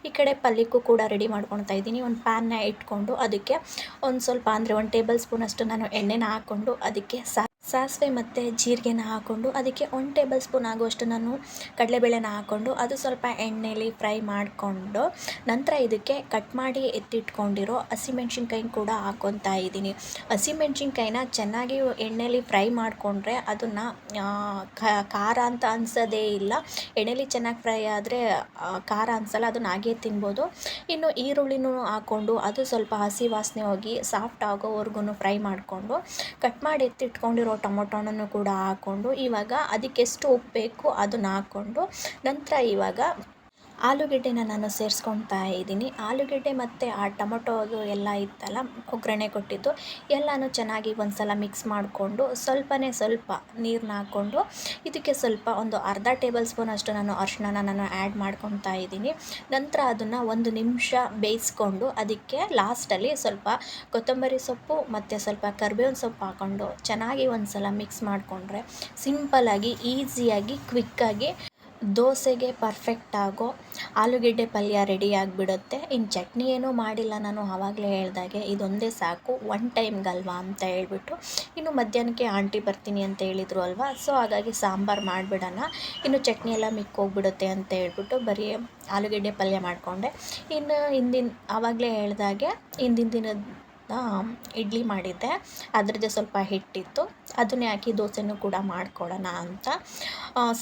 ಈ ಕಡೆ ಪಲ್ಯಕ್ಕೂ ಕೂಡ ರೆಡಿ ಮಾಡ್ಕೊಳ್ತಾ ಇದ್ದೀನಿ. ಒಂದು ಪ್ಯಾನ್ನ ಇಟ್ಕೊಂಡು ಅದಕ್ಕೆ ಒಂದು ಸ್ವಲ್ಪ, ಅಂದರೆ ಒಂದು ಟೇಬಲ್ ಸ್ಪೂನಷ್ಟು ನಾನು ಎಣ್ಣೆನ ಹಾಕ್ಕೊಂಡು ಅದಕ್ಕೆ ಸಾ ಸಾಸಿವೆ ಮತ್ತು ಜೀರಿಗೆನ ಹಾಕ್ಕೊಂಡು ಅದಕ್ಕೆ ಒನ್ ಟೇಬಲ್ ಸ್ಪೂನ್ ಆಗುವಷ್ಟು ನಾನು ಕಡಲೆಬೇಳೆನ ಹಾಕ್ಕೊಂಡು ಅದು ಸ್ವಲ್ಪ ಎಣ್ಣೆಲಿ ಫ್ರೈ ಮಾಡಿಕೊಂಡು ನಂತರ ಇದಕ್ಕೆ ಕಟ್ ಮಾಡಿ ಎತ್ತಿಟ್ಕೊಂಡಿರೋ ಹಸಿಮೆಣ್ಸಿನ್ಕಾಯಿ ಕೂಡ ಹಾಕ್ಕೊತಾ ಇದ್ದೀನಿ. ಹಸಿಮೆಣ್ಸಿನ್ಕಾಯಿನ ಚೆನ್ನಾಗಿ ಎಣ್ಣೆಲಿ ಫ್ರೈ ಮಾಡಿಕೊಂಡ್ರೆ ಅದನ್ನು ಖಾರ ಅಂತ ಅನ್ಸೋದೇ ಇಲ್ಲ. ಎಣ್ಣೆಲಿ ಚೆನ್ನಾಗಿ ಫ್ರೈ ಆದರೆ ಖಾರ ಅನ್ಸಲ್ಲ, ಅದನ್ನ ಹಾಗೇ ತಿನ್ಬೋದು. ಇನ್ನು ಈರುಳ್ಳಿನೂ ಹಾಕ್ಕೊಂಡು ಅದು ಸ್ವಲ್ಪ ಹಸಿ ವಾಸನೆ ಹೋಗಿ ಸಾಫ್ಟ್ ಆಗೋವರೆಗೂ ಫ್ರೈ ಮಾಡಿಕೊಂಡು ಕಟ್ ಮಾಡಿ ಎತ್ತಿಟ್ಕೊಂಡಿರೋ ಟೊಮೊಟೊನೂ ಕೂಡ ಹಾಕ್ಕೊಂಡು ಇವಾಗ ಅದಕ್ಕೆ ಎಷ್ಟು ಉಪ್ಪು ಬೇಕು ಅದನ್ನ ಹಾಕ್ಕೊಂಡು ನಂತರ ಇವಾಗ ಆಲೂಗೆಡ್ಡೆನ ನಾನು ಸೇರಿಸ್ಕೊಳ್ತಾ ಇದ್ದೀನಿ. ಆಲೂಗೆಡ್ಡೆ ಮತ್ತು ಆ ಟೊಮೊಟೊದು ಎಲ್ಲ ಇತ್ತಲ್ಲ, ಒಗ್ಗರಣೆ ಕೊಟ್ಟಿದ್ದು, ಎಲ್ಲನೂ ಚೆನ್ನಾಗಿ ಒಂದು ಸಲ ಮಿಕ್ಸ್ ಮಾಡಿಕೊಂಡು ಸ್ವಲ್ಪನೇ ಸ್ವಲ್ಪ ನೀರನ್ನ ಹಾಕ್ಕೊಂಡು ಇದಕ್ಕೆ ಸ್ವಲ್ಪ ಒಂದು ಅರ್ಧ ಟೇಬಲ್ ಸ್ಪೂನ್ ಅಷ್ಟು ನಾನು ಅರಿಶಿಣನ ನಾನು ಆ್ಯಡ್ ಮಾಡ್ಕೊತಾ ಇದ್ದೀನಿ. ನಂತರ ಅದನ್ನು ಒಂದು ನಿಮಿಷ ಬೇಯಿಸ್ಕೊಂಡು ಅದಕ್ಕೆ ಲಾಸ್ಟಲ್ಲಿ ಸ್ವಲ್ಪ ಕೊತ್ತಂಬರಿ ಸೊಪ್ಪು ಮತ್ತು ಸ್ವಲ್ಪ ಕರ್ಬೇವಿನ ಸೊಪ್ಪು ಹಾಕ್ಕೊಂಡು ಚೆನ್ನಾಗಿ ಒಂದು ಸಲ ಮಿಕ್ಸ್ ಮಾಡಿಕೊಂಡ್ರೆ ಸಿಂಪಲ್ಲಾಗಿ ಈಸಿಯಾಗಿ ಕ್ವಿಕ್ಕಾಗಿ ದೋಸೆಗೆ ಪರ್ಫೆಕ್ಟ್ ಆಗೋ ಆಲೂಗಡ್ಡೆ ಪಲ್ಯ ರೆಡಿ ಆಗಿಬಿಡುತ್ತೆ. ಇನ್ನು ಚಟ್ನಿ ಏನೂ ಮಾಡಿಲ್ಲ ನಾನು, ಆವಾಗಲೇ ಹೇಳ್ದಾಗೆ ಇದೊಂದೇ ಸಾಕು. ಒನ್ ಟೈಮ್ಗಲ್ವಾ ಅಂತ ಹೇಳಿಬಿಟ್ಟು ಇನ್ನು ಮಧ್ಯಾಹ್ನಕ್ಕೆ ಆಂಟಿ ಬರ್ತೀನಿ ಅಂತ ಹೇಳಿದ್ರು ಅಲ್ವಾ? ಸೊ ಹಾಗಾಗಿ ಸಾಂಬಾರು ಮಾಡಿಬಿಡೋಣ. ಇನ್ನು ಚಟ್ನಿ ಎಲ್ಲ ಮಿಕ್ಕೋಗ್ಬಿಡುತ್ತೆ ಅಂತ ಹೇಳ್ಬಿಟ್ಟು ಬರೀ ಆಲೂಗೆಡ್ಡೆ ಪಲ್ಯ ಮಾಡಿಕೊಂಡೆ. ಇನ್ನು ಹಿಂದಿನ, ಆವಾಗಲೇ ಹೇಳಿದಾಗೆ ಹಿಂದಿನ ದಿನದ ಇಡ್ಲಿ ಮಾಡಿದ್ದೆ. ಅದರದ್ದೇ ಸ್ವಲ್ಪ ಹಿಟ್ಟಿತ್ತು. ಅದನ್ನೇ ಹಾಕಿ ದೋಸೆನೂ ಕೂಡ ಮಾಡ್ಕೊಳ್ಳೋಣ ಅಂತ.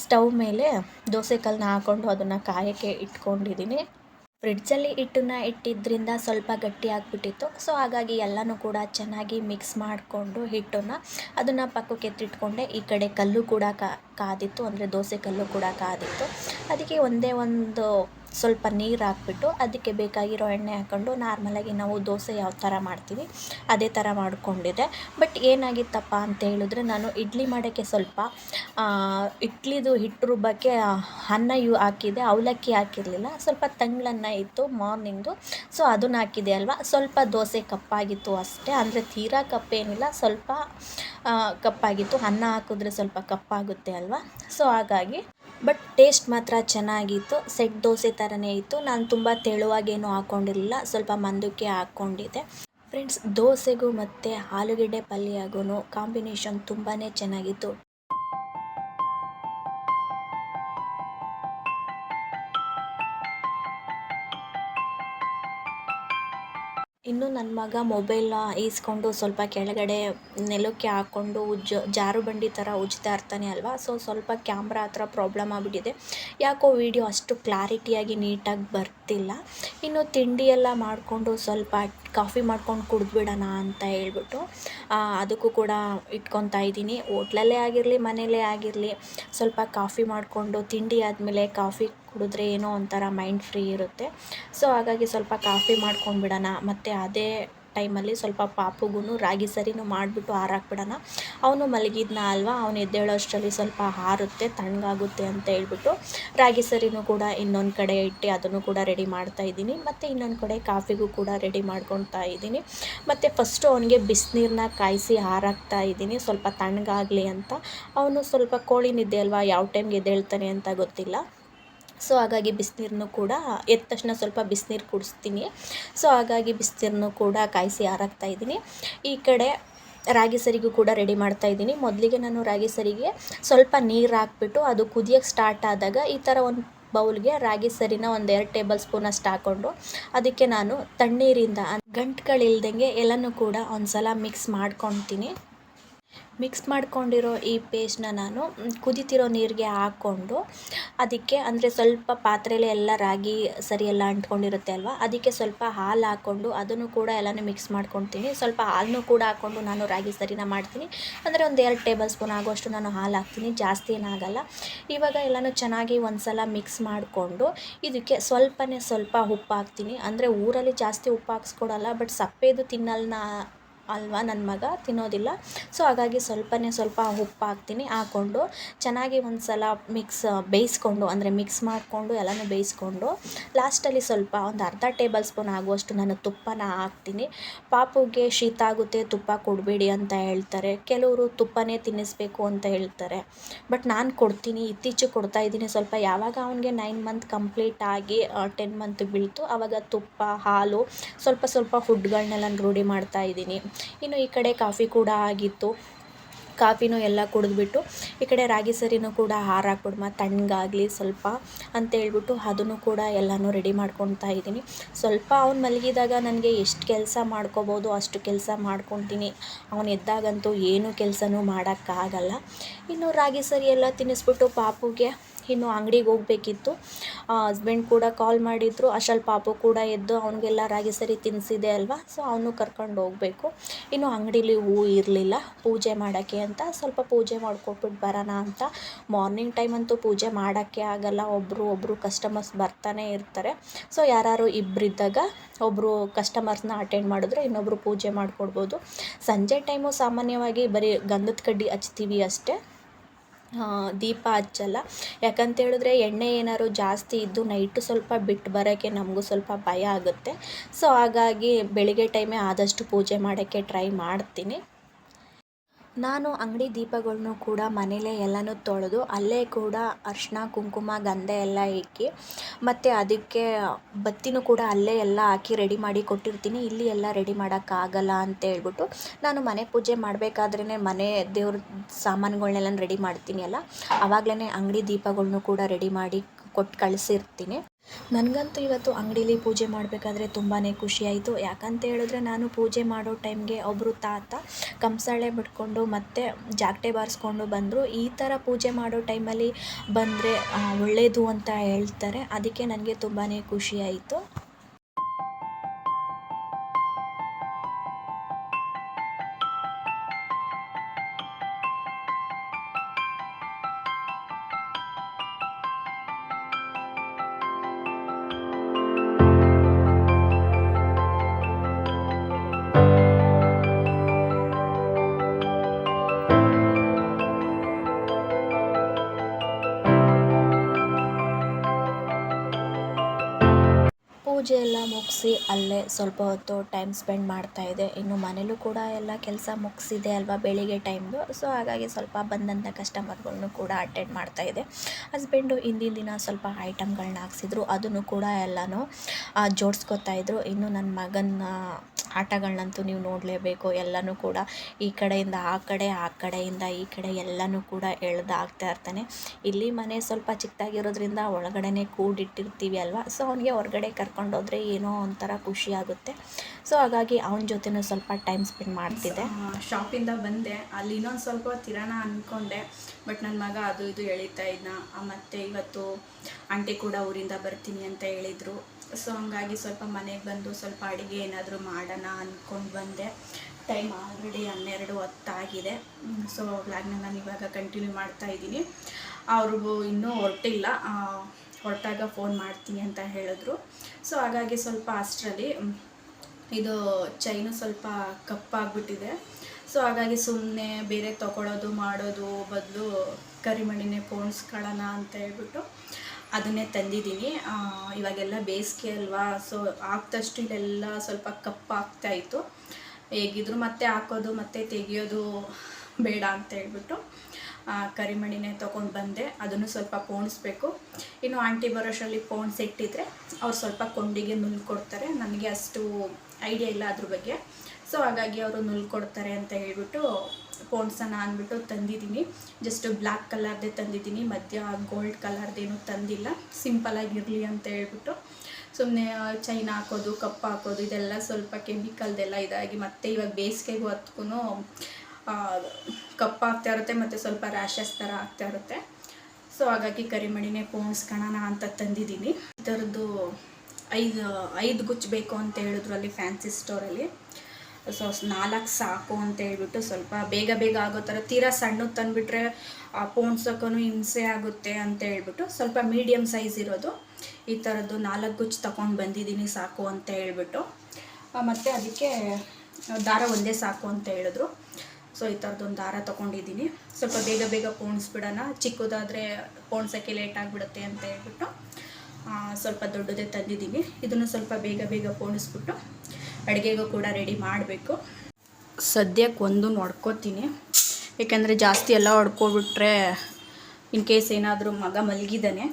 ಸ್ಟವ್ ಮೇಲೆ ದೋಸೆ ಕಲ್ಲನ್ನ ಹಾಕ್ಕೊಂಡು ಅದನ್ನು ಕಾಯೋಕ್ಕೆ ಇಟ್ಕೊಂಡಿದ್ದೀನಿ. ಫ್ರಿಡ್ಜಲ್ಲಿ ಹಿಟ್ಟನ್ನ ಇಟ್ಟಿದ್ದರಿಂದ ಸ್ವಲ್ಪ ಗಟ್ಟಿ ಆಗಿಬಿಟ್ಟಿತ್ತು. ಸೊ, ಹಾಗಾಗಿ ಎಲ್ಲನೂ ಕೂಡ ಚೆನ್ನಾಗಿ ಮಿಕ್ಸ್ ಮಾಡಿಕೊಂಡು ಹಿಟ್ಟನ್ನು ಅದನ್ನು ಪಕ್ಕಕ್ಕೆ ಎತ್ತಿಟ್ಕೊಂಡೆ. ಈ ಕಡೆ ಕಲ್ಲು ಕೂಡ ಕಾದಿತ್ತು, ಅಂದರೆ ದೋಸೆ ಕಲ್ಲು ಕೂಡ ಕಾದಿತ್ತು. ಅದಕ್ಕೆ ಒಂದೇ ಒಂದು ಸ್ವಲ್ಪ ನೀರು ಹಾಕ್ಬಿಟ್ಟು ಅದಕ್ಕೆ ಬೇಕಾಗಿರೋ ಎಣ್ಣೆ ಹಾಕ್ಕೊಂಡು ನಾರ್ಮಲಾಗಿ ನಾವು ದೋಸೆ ಯಾವ ಥರ ಮಾಡ್ತೀವಿ, ಅದೇ ಥರ ಮಾಡಿಕೊಂಡಿದ್ದೆ. ಬಟ್ ಏನಾಗಿತ್ತಪ್ಪ ಅಂತ ಹೇಳಿದ್ರೆ ನಾನು ಇಡ್ಲಿ ಮಾಡೋಕ್ಕೆ ಸ್ವಲ್ಪ ಇಡ್ಲಿದು ಹಿಟ್ಟು ರುಬ್ಬಕ್ಕೆ ಅನ್ನ ಯು ಹಾಕಿದೆ ಅವಲಕ್ಕಿ ಹಾಕಿರಲಿಲ್ಲ. ಸ್ವಲ್ಪ ತಂಗ್ಳನ್ನ ಇತ್ತು ಮಾರ್ನಿಂಗ್ದು ಸೊ ಅದನ್ನ ಹಾಕಿದೆ ಅಲ್ವಾ? ಸ್ವಲ್ಪ ದೋಸೆ ಕಪ್ಪಾಗಿತ್ತು ಅಷ್ಟೇ, ಅಂದರೆ ತೀರಾ ಕಪ್ಪೇನಿಲ್ಲ ಸ್ವಲ್ಪ ಕಪ್ಪಾಗಿತ್ತು. ಅನ್ನ ಹಾಕಿದ್ರೆ ಸ್ವಲ್ಪ ಕಪ್ಪಾಗುತ್ತೆ ಅಲ್ವಾ? ಸೊ ಹಾಗಾಗಿ ಬಟ್ ಟೇಸ್ಟ್ ಮಾತ್ರ ಚೆನ್ನಾಗಿತ್ತು. ಸೆಟ್ ದೋಸೆ ಥರನೇ ಇತ್ತು. ನಾನು ತುಂಬ ತೆಳುವಾಗೇನು ಹಾಕ್ಕೊಂಡಿರಲಿಲ್ಲ ಸ್ವಲ್ಪ ಮಂದಕ್ಕೆ ಹಾಕ್ಕೊಂಡಿದ್ದೆ ಫ್ರೆಂಡ್ಸ್ ದೋಸೆಗೂ ಮತ್ತು ಆಲೂಗೆಡ್ಡೆ ಪಲ್ಯಗೂ ಕಾಂಬಿನೇಷನ್ ತುಂಬಾ ಚೆನ್ನಾಗಿತ್ತು. ಇನ್ನು ನನ್ನ ಮಗ ಮೊಬೈಲ್ನ ಈಸ್ಕೊಂಡು ಸ್ವಲ್ಪ ಕೆಳಗಡೆ ನೆಲಕ್ಕೆ ಹಾಕ್ಕೊಂಡು ಉಜ್ಜ ಜಾರು ಬಂಡಿ ಥರ ಉಜ್ತಾ ಇರ್ತಾನೆ ಅಲ್ವಾ? ಸೊ ಸ್ವಲ್ಪ ಕ್ಯಾಮ್ರಾ ಹತ್ರ ಪ್ರಾಬ್ಲಮ್ ಆಗಿಬಿಟ್ಟಿದೆ. ಯಾಕೋ ವಿಡಿಯೋ ಅಷ್ಟು ಕ್ಲಾರಿಟಿಯಾಗಿ ನೀಟಾಗಿ ಬರ್ತಿಲ್ಲ. ಇನ್ನು ತಿಂಡಿ ಎಲ್ಲ ಮಾಡಿಕೊಂಡು ಸ್ವಲ್ಪ ಕಾಫಿ ಮಾಡ್ಕೊಂಡು ಕುಡಿದ್ಬಿಡೋಣ ಅಂತ ಹೇಳ್ಬಿಟ್ಟು ಅದಕ್ಕೂ ಕೂಡ ಇಟ್ಕೊತಾ ಇದ್ದೀನಿ. ಹೋಟ್ಲಲ್ಲೇ ಆಗಿರಲಿ, ಮನೆಯಲ್ಲೇ ಆಗಿರಲಿ, ಸ್ವಲ್ಪ ಕಾಫಿ ಮಾಡಿಕೊಂಡು ತಿಂಡಿ ಆದಮೇಲೆ ಕಾಫಿ ಕುಡಿದ್ರೆ ಏನೋ ಒಂಥರ ಮೈಂಡ್ ಫ್ರೀ ಇರುತ್ತೆ. ಸೊ ಹಾಗಾಗಿ ಸ್ವಲ್ಪ ಕಾಫಿ ಮಾಡ್ಕೊಂಡ್ಬಿಡೋಣ ಮತ್ತು ಅದೇ ಟೈಮಲ್ಲಿ ಸ್ವಲ್ಪ ಪಾಪುಗೂ ರಾಗಿ ಸರಿನೂ ಮಾಡಿಬಿಟ್ಟು ಹಾರಾಕ್ಬಿಡೋಣ ಅವನು ಮಲಗಿದ್ನ ಅಲ್ವಾ? ಅವನು ಎದ್ದೇಳೋಷ್ಟರಲ್ಲಿ ಸ್ವಲ್ಪ ಹಾರುತ್ತೆ, ತಣ್ಣಗಾಗುತ್ತೆ ಅಂತ ಹೇಳ್ಬಿಟ್ಟು ರಾಗಿ ಸರಿನೂ ಕೂಡ ಇನ್ನೊಂದು ಕಡೆ ಇಟ್ಟು ಅದನ್ನು ಕೂಡ ರೆಡಿ ಮಾಡ್ತಾ ಇದ್ದೀನಿ. ಮತ್ತು ಇನ್ನೊಂದು ಕಡೆ ಕಾಫಿಗೂ ಕೂಡ ರೆಡಿ ಮಾಡ್ಕೊತಾ ಇದ್ದೀನಿ. ಮತ್ತು ಫಸ್ಟು ಅವನಿಗೆ ಬಿಸಿನೀರನ್ನ ಕಾಯಿಸಿ ಹಾರಾಕ್ತಾ ಇದ್ದೀನಿ. ಸ್ವಲ್ಪ ತಣ್ಣಗಾಗಲಿ ಅಂತ. ಅವನು ಸ್ವಲ್ಪ ಕೋಳಿ ನಿದ್ದೆ ಅಲ್ವಾ? ಯಾವ ಟೈಮ್ಗೆ ಎದ್ದೇಳ್ತಾನೆ ಅಂತ ಗೊತ್ತಿಲ್ಲ. ಸೊ ಹಾಗಾಗಿ ಬಿಸಿನೀರನ್ನು ಕೂಡ ಎದ್ದ ತಕ್ಷಣ ಸ್ವಲ್ಪ ಬಿಸಿನೀರು ಕುಡಿಸ್ತೀನಿ. ಸೊ ಹಾಗಾಗಿ ಬಿಸಿನೀರನ್ನು ಕೂಡ ಕಾಯಿಸಿ ಹಾರಾಕ್ತಾ ಇದ್ದೀನಿ. ಈ ಕಡೆ ರಾಗಿ ಸರಿಗೂ ಕೂಡ ರೆಡಿ ಮಾಡ್ತಾ ಇದ್ದೀನಿ. ಮೊದಲಿಗೆ ನಾನು ರಾಗಿ ಸರಿಗೆ ಸ್ವಲ್ಪ ನೀರು ಹಾಕ್ಬಿಟ್ಟು ಅದು ಕುದಿಯೋಕ್ಕೆ ಸ್ಟಾರ್ಟ್ ಆದಾಗ ಈ ಥರ ಒಂದು ಬೌಲ್ಗೆ ರಾಗಿ ಸರಿನ ಒಂದು ಎರಡು ಟೇಬಲ್ ಸ್ಪೂನ್ ಅಷ್ಟು ಹಾಕ್ಕೊಂಡು ಅದಕ್ಕೆ ನಾನು ತಣ್ಣೀರಿಂದ ಗಂಟುಗಳಿಲ್ದಂಗೆ ಎಲ್ಲನೂ ಕೂಡ ಒಂದು ಸಲ ಮಿಕ್ಸ್ ಮಾಡ್ಕೊತೀನಿ. ಮಿಕ್ಸ್ ಮಾಡಿಕೊಂಡಿರೋ ಈ ಪೇಸ್ಟನ್ನ ನಾನು ಕುದಿತಿರೋ ನೀರಿಗೆ ಹಾಕ್ಕೊಂಡು ಅದಕ್ಕೆ ಅಂದರೆ ಸ್ವಲ್ಪ ಪಾತ್ರೆಲೆ ಎಲ್ಲ ರಾಗಿ ಸರಿ ಎಲ್ಲ ಅಂಟ್ಕೊಂಡಿರುತ್ತೆ ಅಲ್ವಾ? ಅದಕ್ಕೆ ಸ್ವಲ್ಪ ಹಾಲು ಹಾಕ್ಕೊಂಡು ಅದನ್ನು ಕೂಡ ಎಲ್ಲನೂ ಮಿಕ್ಸ್ ಮಾಡ್ಕೊತೀನಿ ಸ್ವಲ್ಪ ಹಾಲನ್ನು ಕೂಡ ಹಾಕ್ಕೊಂಡು ನಾನು ರಾಗಿ ಸರಿನ ಮಾಡ್ತೀನಿ. ಅಂದರೆ ಒಂದು ಎರಡು ಟೇಬಲ್ ಸ್ಪೂನ್ ಆಗೋಷ್ಟು ನಾನು ಹಾಲು ಹಾಕ್ತೀನಿ. ಜಾಸ್ತಿ ಏನಾಗಲ್ಲ ಇವಾಗ ಎಲ್ಲನೂ ಚೆನ್ನಾಗಿ ಒಂದು ಸಲ ಮಿಕ್ಸ್ ಮಾಡಿಕೊಂಡು ಇದಕ್ಕೆ ಸ್ವಲ್ಪನೇ ಸ್ವಲ್ಪ ಉಪ್ಪು ಹಾಕ್ತೀನಿ. ಅಂದರೆ ಊರಲ್ಲಿ ಜಾಸ್ತಿ ಉಪ್ಪು ಹಾಕ್ಸ್ಕೊಡಲ್ಲ ಬಟ್ ಸಪ್ಪೆದು ತಿನ್ನಲ್ಲ ಅಲ್ವಾ ನನ್ನ ಮಗ? ತಿನ್ನೋದಿಲ್ಲ. ಸೊ ಹಾಗಾಗಿ ಸ್ವಲ್ಪನೇ ಸ್ವಲ್ಪ ಉಪ್ಪು ಹಾಕ್ತೀನಿ. ಹಾಕ್ಕೊಂಡು ಚೆನ್ನಾಗಿ ಒಂದು ಸಲ ಮಿಕ್ಸ್ ಬೇಯಿಸ್ಕೊಂಡು, ಅಂದರೆ ಮಿಕ್ಸ್ ಮಾಡಿಕೊಂಡು ಎಲ್ಲನೂ ಬೇಯಿಸ್ಕೊಂಡು ಲಾಸ್ಟಲ್ಲಿ ಸ್ವಲ್ಪ ಒಂದು ಅರ್ಧ ಟೇಬಲ್ ಸ್ಪೂನ್ ಆಗುವಷ್ಟು ನಾನು ತುಪ್ಪನ ಹಾಕ್ತೀನಿ. ಪಾಪುಗೆ ಶೀತ ಆಗುತ್ತೆ, ತುಪ್ಪ ಕೊಡಬೇಡಿ ಅಂತ ಹೇಳ್ತಾರೆ. ಕೆಲವರು ತುಪ್ಪನೇ ತಿನ್ನಿಸ್ಬೇಕು ಅಂತ ಹೇಳ್ತಾರೆ. ಬಟ್ ನಾನು ಕೊಡ್ತೀನಿ, ಇತ್ತೀಚೆಗೆ ಕೊಡ್ತಾ ಇದ್ದೀನಿ. ಸ್ವಲ್ಪ ಯಾವಾಗ ಅವನಿಗೆ ನೈನ್ ಮಂತ್ ಕಂಪ್ಲೀಟ್ ಆಗಿ ಟೆನ್ ಮಂತ್ ಬೀಳ್ತು ಆವಾಗ ತುಪ್ಪ, ಹಾಲು ಸ್ವಲ್ಪ ಸ್ವಲ್ಪ ಫುಡ್ಗಳನ್ನೆಲ್ಲ ರೂಢಿ ಮಾಡ್ತಾ ಇದ್ದೀನಿ. ಇನ್ನು ಈ ಕಡೆ ಕಾಫಿ ಕೂಡ ಆಗಿತ್ತು. ಕಾಫಿನೂ ಎಲ್ಲ ಕುಡಿದ್ಬಿಟ್ಟು, ಈ ಕಡೆ ರಾಗಿ ಸರಿನೂ ಕೂಡ ಹಾರಾಕ್ಬಿಡ್ಮ ತಣ್ಣಗಾಗಲಿ ಸ್ವಲ್ಪ ಅಂತ ಹೇಳ್ಬಿಟ್ಟು ಅದನ್ನು ಕೂಡ ಎಲ್ಲನೂ ರೆಡಿ ಮಾಡ್ಕೊತಾ ಇದ್ದೀನಿ. ಸ್ವಲ್ಪ ಅವ್ನು ಮಲಗಿದಾಗ ನನಗೆ ಎಷ್ಟು ಕೆಲಸ ಮಾಡ್ಕೋಬೋದು, ಅಷ್ಟು ಕೆಲಸ ಮಾಡ್ಕೊತೀನಿ ಅವನು ಎದ್ದಾಗಂತೂ ಏನೂ ಕೆಲಸನೂ ಮಾಡೋಕ್ಕಾಗಲ್ಲ. ಇನ್ನು ರಾಗಿ ಸರಿ ಎಲ್ಲ ತಿನ್ನಿಸ್ಬಿಟ್ಟು ಪಾಪುಗೆ ಇನ್ನು ಅಂಗಡಿಗೆ ಹೋಗಬೇಕಿತ್ತು. ಹಸ್ಬೆಂಡ್ ಕೂಡ ಕಾಲ್ ಮಾಡಿದ್ರು. ಅಶಲ್ ಪಾಪು ಕೂಡ ಎದ್ದು ಅವನಿಗೆಲ್ಲ ರಾಗಿ ಸರಿ ತಿನ್ನಿಸಿದೆ ಅಲ್ವಾ? ಸೊ ಅವನು ಕರ್ಕೊಂಡು ಹೋಗಬೇಕು. ಇನ್ನು ಅಂಗಡೀಲಿ ಹೂ ಇರಲಿಲ್ಲ. ಪೂಜೆ ಮಾಡೋಕ್ಕೆ ಅಂತ. ಸ್ವಲ್ಪ ಪೂಜೆ ಮಾಡ್ಕೊಟ್ಬಿಟ್ಟು ಬರೋಣ ಅಂತ. ಮಾರ್ನಿಂಗ್ ಟೈಮ್ ಅಂತೂ ಪೂಜೆ ಮಾಡೋಕ್ಕೆ ಆಗಲ್ಲ. ಒಬ್ಬರು ಒಬ್ಬರು ಕಸ್ಟಮರ್ಸ್ ಬರ್ತಾನೆ ಇರ್ತಾರೆ. ಸೊ ಯಾರು ಇಬ್ಬರಿದ್ದಾಗ ಒಬ್ಬರು ಕಸ್ಟಮರ್ಸ್ನ ಅಟೆಂಡ್ ಮಾಡಿದ್ರೆ ಇನ್ನೊಬ್ಬರು ಪೂಜೆ ಮಾಡಿಕೊಡ್ಬೋದು. ಸಂಜೆ ಟೈಮು ಸಾಮಾನ್ಯವಾಗಿ ಬರೀ ಗಂಧದ ಕಡ್ಡಿ ಹಚ್ತೀವಿ ಅಷ್ಟೇ. ದೀಪ ಹಚ್ಚಲ್ಲ. ಯಾಕಂತ ಹೇಳಿದ್ರೆ ಎಣ್ಣೆ ಏನಾದ್ರು ಜಾಸ್ತಿ ಇದ್ದು ನೈಟು ಸ್ವಲ್ಪ ಬಿಟ್ಟು ಬರೋಕ್ಕೆ ನಮಗೂ ಸ್ವಲ್ಪ ಭಯ ಆಗುತ್ತೆ. ಸೊ ಹಾಗಾಗಿ ಬೆಳಿಗ್ಗೆ ಟೈಮೇ ಆದಷ್ಟು ಪೂಜೆ ಮಾಡೋಕ್ಕೆ ಟ್ರೈ ಮಾಡ್ತೀನಿ. ನಾನು ಅಂಗಡಿ ದೀಪಗಳನ್ನು ಕೂಡ ಮನೆಯಲ್ಲೇ ಎಲ್ಲನೂ ತೊಳೆದು ಅಲ್ಲೇ ಕೂಡ ಅರಿಶಿನ ಕುಂಕುಮ, ಗಂಧ ಎಲ್ಲ ಇಕ್ಕಿ ಮತ್ತು ಅದಕ್ಕೆ ಬತ್ತಿನೂ ಕೂಡ ಅಲ್ಲೇ ಎಲ್ಲ ಹಾಕಿ ರೆಡಿ ಮಾಡಿ ಕೊಟ್ಟಿರ್ತೀನಿ. ಇಲ್ಲಿ ಎಲ್ಲ ರೆಡಿ ಮಾಡೋಕ್ಕಾಗಲ್ಲ ಅಂತ ಹೇಳ್ಬಿಟ್ಟು ನಾನು ಮನೆ ಪೂಜೆ ಮಾಡಬೇಕಾದ್ರೇ ಮನೆ ದೇವ್ರ ಸಾಮಾನುಗಳ್ನೆಲ್ಲ ರೆಡಿ ಮಾಡ್ತೀನಿ ಅಲ್ಲ. ಆವಾಗಲೇ ಅಂಗಡಿ ದೀಪಗಳನ್ನೂ ಕೂಡ ರೆಡಿ ಮಾಡಿ ಕೊಟ್ಟು ಕಳಿಸಿರ್ತೀನಿ. ನನಗಂತೂ ಇವತ್ತು ಅಂಗಡೀಲಿ ಪೂಜೆ ಮಾಡಬೇಕಾದ್ರೆ ತುಂಬಾ ಖುಷಿ ಆಯಿತು ಯಾಕಂತ ಹೇಳಿದ್ರೆ ನಾನು ಪೂಜೆ ಮಾಡೋ ಟೈಮ್ಗೆ ಒಬ್ಬರು ತಾತ ಕಂಸಾಳೆ ಬಿಟ್ಕೊಂಡು ಮತ್ತು ಜಾಗಟೆ ಬಾರಿಸ್ಕೊಂಡು ಬಂದರು. ಈ ಥರ ಪೂಜೆ ಮಾಡೋ ಟೈಮಲ್ಲಿ ಬಂದರೆ ಒಳ್ಳೆಯದು ಅಂತ ಹೇಳ್ತಾರೆ. ಅದಕ್ಕೆ ನನಗೆ ತುಂಬಾ ಖುಷಿ ಮುಗಿಸಿ ಅಲ್ಲೇ ಸ್ವಲ್ಪ ಹೊತ್ತು ಟೈಮ್ ಸ್ಪೆಂಡ್ ಮಾಡ್ತಾಯಿದ್ದೆ ಇನ್ನು ಮನೇಲೂ ಕೂಡ ಎಲ್ಲ ಕೆಲಸ ಮುಗಿಸಿದೆ ಅಲ್ವಾ ಬೆಳಿಗ್ಗೆ ಟೈಮ್ದು ಸೊ ಹಾಗಾಗಿ ಸ್ವಲ್ಪ ಬಂದಂಥ ಕಸ್ಟಮರ್ಗಳ್ನು ಕೂಡ ಅಟೆಂಡ್ ಮಾಡ್ತಾ ಇದ್ದೆ ಹಸ್ಬೆಂಡು ಹಿಂದಿನ ದಿನ ಸ್ವಲ್ಪ ಐಟಮ್ಗಳನ್ನ ಹಾಕ್ಸಿದ್ರು. ಅದನ್ನು ಕೂಡ ಎಲ್ಲನೂ ಜೋಡಿಸ್ಕೊತಾ ಇದ್ದರು ಇನ್ನು ನನ್ನ ಮಗನ ಆಟಗಳನ್ನಂತೂ ನೀವು ನೋಡಲೇಬೇಕು. ಎಲ್ಲನೂ ಕೂಡ ಈ ಕಡೆಯಿಂದ ಆ ಕಡೆ, ಆ ಕಡೆಯಿಂದ ಈ ಕಡೆ ಎಲ್ಲನೂ ಕೂಡ ಎಳ್ದು ಆಗ್ತಾ ಇರ್ತಾನೆ. ಇಲ್ಲಿ ಮನೆ ಸ್ವಲ್ಪ ಚಿಕ್ಕದಾಗಿರೋದ್ರಿಂದ ಒಳಗಡೆ ಕೂಡಿಟ್ಟಿರ್ತೀವಿ ಅಲ್ವಾ? ಸೊ ಅವನಿಗೆ ಹೊರಗಡೆ ಕರ್ಕೊಂಡೋದ್ರೆ ಏನೋ ಒಂಥರ ಖುಷಿ ಆಗುತ್ತೆ. ಸೊ ಹಾಗಾಗಿ ಅವನ ಜೊತೆನೂ ಸ್ವಲ್ಪ ಟೈಮ್ ಸ್ಪೆಂಡ್ ಮಾಡ್ತಿದ್ದೆ. ಶಾಪಿಂದ ಬಂದೆ. ಅಲ್ಲಿ ಇನ್ನೊಂದು ಸ್ವಲ್ಪ ತಿರೋಣ ಅಂದ್ಕೊಂಡೆ ಬಟ್ ನನ್ನ ಮಗ ಅದು ಇದು ಎಳಿತಾ ಇದ್ನ. ಮತ್ತು ಇವತ್ತು ಆಂಟಿ ಕೂಡ ಊರಿಂದ ಬರ್ತೀನಿ ಅಂತ ಹೇಳಿದರು. ಸೊ ಹಂಗಾಗಿ ಸ್ವಲ್ಪ ಮನೆಗೆ ಬಂದು ಸ್ವಲ್ಪ ಅಡುಗೆ ಏನಾದರೂ ಮಾಡೋಣ ಅಂದ್ಕೊಂಡು ಬಂದೆ. ಟೈಮ್ ಆಲ್ರೆಡಿ ಹನ್ನೆರಡು ಹೊತ್ತಾಗಿದೆ. ಸೊ ಬ್ಲಾಗ್ನ ನಾನು ಇವಾಗ ಕಂಟಿನ್ಯೂ ಮಾಡ್ತಾ ಇದ್ದೀನಿ. ಅವ್ರಿಗೂ ಇನ್ನೂ ಹೊರಟಿಲ್ಲ. ಹೊರಟಾಗ ಫೋನ್ ಮಾಡ್ತೀನಿ ಅಂತ ಹೇಳಿದ್ರು. ಸೊ ಹಾಗಾಗಿ ಸ್ವಲ್ಪ ಅಷ್ಟರಲ್ಲಿ ಇದು ಚೈನು ಸ್ವಲ್ಪ ಕಪ್ಪಾಗ್ಬಿಟ್ಟಿದೆ ಸೊ ಹಾಗಾಗಿ ಸುಮ್ಮನೆ ಬೇರೆ ತೊಗೊಳೋದು ಮಾಡೋದು ಬದಲು ಕರಿಮಣಿನೇ ಪೋಣಿಸ್ಕೊಳ್ಳೋಣ ಅಂತ ಹೇಳ್ಬಿಟ್ಟು ಅದನ್ನೇ ತಂದಿದ್ದೀನಿ. ಇವಾಗೆಲ್ಲ ಬೇಸಿಗೆ ಅಲ್ವಾ ಸೊ ಆಗ್ತಷ್ಟು ಇಲ್ಲೆಲ್ಲ ಸ್ವಲ್ಪ ಕಪ್ಪಾಗ್ತಾಯಿತ್ತು ಹೇಗಿದ್ರು ಮತ್ತೆ ಹಾಕೋದು, ಮತ್ತೆ ತೆಗಿಯೋದು ಬೇಡ ಅಂತ ಹೇಳ್ಬಿಟ್ಟು ಕರಿಮಣಿನೇ ತೊಗೊಂಡು ಬಂದೆ. ಅದನ್ನು ಸ್ವಲ್ಪ ಪೋಣಿಸ್ಬೇಕು. ಇನ್ನು ಆಂಟಿ ಬರೋಷಲ್ಲಿ ಪೋಣಿಸಿಟ್ಟಿದ್ರೆ ಅವ್ರು ಸ್ವಲ್ಪ ಕೊಂಡಿಗೆ ನುಲ್ ಕೊಡ್ತಾರೆ. ನನಗೆ ಅಷ್ಟು ಐಡಿಯಾ ಇಲ್ಲ ಅದ್ರ ಬಗ್ಗೆ. ಸೊ ಹಾಗಾಗಿ ಅವರು ನುಲ್ ಕೊಡ್ತಾರೆ ಅಂತ ಹೇಳ್ಬಿಟ್ಟು ಪೋಣ್ಸೋಣ ಅಂದ್ಬಿಟ್ಟು ತಂದಿದ್ದೀನಿ. ಜಸ್ಟ್ ಬ್ಲ್ಯಾಕ್ ಕಲರ್ದೇ ತಂದಿದ್ದೀನಿ. ಮಧ್ಯ ಗೋಲ್ಡ್ ಕಲರ್ದೇನು ತಂದಿಲ್ಲ. ಸಿಂಪಲಾಗಿರಲಿ ಅಂತ ಹೇಳ್ಬಿಟ್ಟು ಸುಮ್ಮನೆ ಚೈನ್ ಹಾಕೋದು ಕಪ್ಪು ಹಾಕೋದು, ಇದೆಲ್ಲ ಸ್ವಲ್ಪ ಕೆಮಿಕಲ್ದೆಲ್ಲ ಇದಾಗಿ ಮತ್ತೆ ಇವಾಗ ಬೇಸಿಗೆಗೂ ಹೊತ್ಗೂ ಕಪ್ಪಾಗ್ತಾ ಇರುತ್ತೆ ಮತ್ತು ಸ್ವಲ್ಪ ರ್ಯಾಷಸ್ ಥರ ಆಗ್ತಾ ಇರುತ್ತೆ. ಸೊ ಹಾಗಾಗಿ ಕರಿಮಣಿನೇ ಪೋಣಿಸ್ಕೊಳ್ಳೋಣ ಅಂತ ತಂದಿದ್ದೀನಿ. ಈ ಥರದ್ದು ಐದು ಐದು ಗುಚ್ಚು ಬೇಕು ಅಂತ ಹೇಳಿದ್ರು ಅಲ್ಲಿ ಫ್ಯಾನ್ಸಿ ಸ್ಟೋರಲ್ಲಿ ಸೊ ನಾಲ್ಕು ಸಾಕು ಅಂತ ಹೇಳ್ಬಿಟ್ಟು ಸ್ವಲ್ಪ ಬೇಗ ಬೇಗ ಆಗೋ ಥರ ತೀರಾ ಸಣ್ಣದು ತಂದುಬಿಟ್ರೆ ಪೋಣ್ಸೋಕ್ಕೂ ಹಿಂಸೆ ಆಗುತ್ತೆ ಅಂತ ಹೇಳ್ಬಿಟ್ಟು ಸ್ವಲ್ಪ ಮೀಡಿಯಮ್ ಸೈಜ್ ಇರೋದು. ಈ ಥರದ್ದು ನಾಲ್ಕು ಗುಚ್ಚು ತಗೊಂಡು ಬಂದಿದ್ದೀನಿ ಸಾಕು ಅಂತ ಹೇಳ್ಬಿಟ್ಟು. ಮತ್ತು ಅದಕ್ಕೆ ದಾರ ಒಂದೇ ಸಾಕು ಅಂತ ಹೇಳಿದ್ರು. ಸೊ ಈ ಥರದ್ದೊಂದು ದಾರ ತೊಗೊಂಡಿದ್ದೀನಿ. ಸ್ವಲ್ಪ ಬೇಗ ಬೇಗ ಪೋಣಿಸ್ಬಿಡೋಣ. ಚಿಕ್ಕದಾದರೆ ಪೋಣ್ಸೋಕ್ಕೆ ಲೇಟ್ ಆಗಿಬಿಡುತ್ತೆ ಅಂತ ಹೇಳ್ಬಿಟ್ಟು ಸ್ವಲ್ಪ ದೊಡ್ಡದೇ ತಂದಿದ್ದೀನಿ. ಇದನ್ನು ಸ್ವಲ್ಪ ಬೇಗ ಬೇಗ ಪೋಣಿಸ್ಬಿಟ್ಟು ಅಡುಗೆಗೂ ಕೂಡ ರೆಡಿ ಮಾಡಬೇಕು. ಸದ್ಯಕ್ಕೆ ಒಂದು ನೋಡ್ಕೋತೀನಿ. ಏಕೆಂದರೆ ಜಾಸ್ತಿ ಎಲ್ಲ ಹೊಡ್ಕೊಬಿಟ್ರೆ ಇನ್ ಕೇಸ್ ಏನಾದರೂ ಮಗ ಮಲಗಿದ್ದಾನೆ,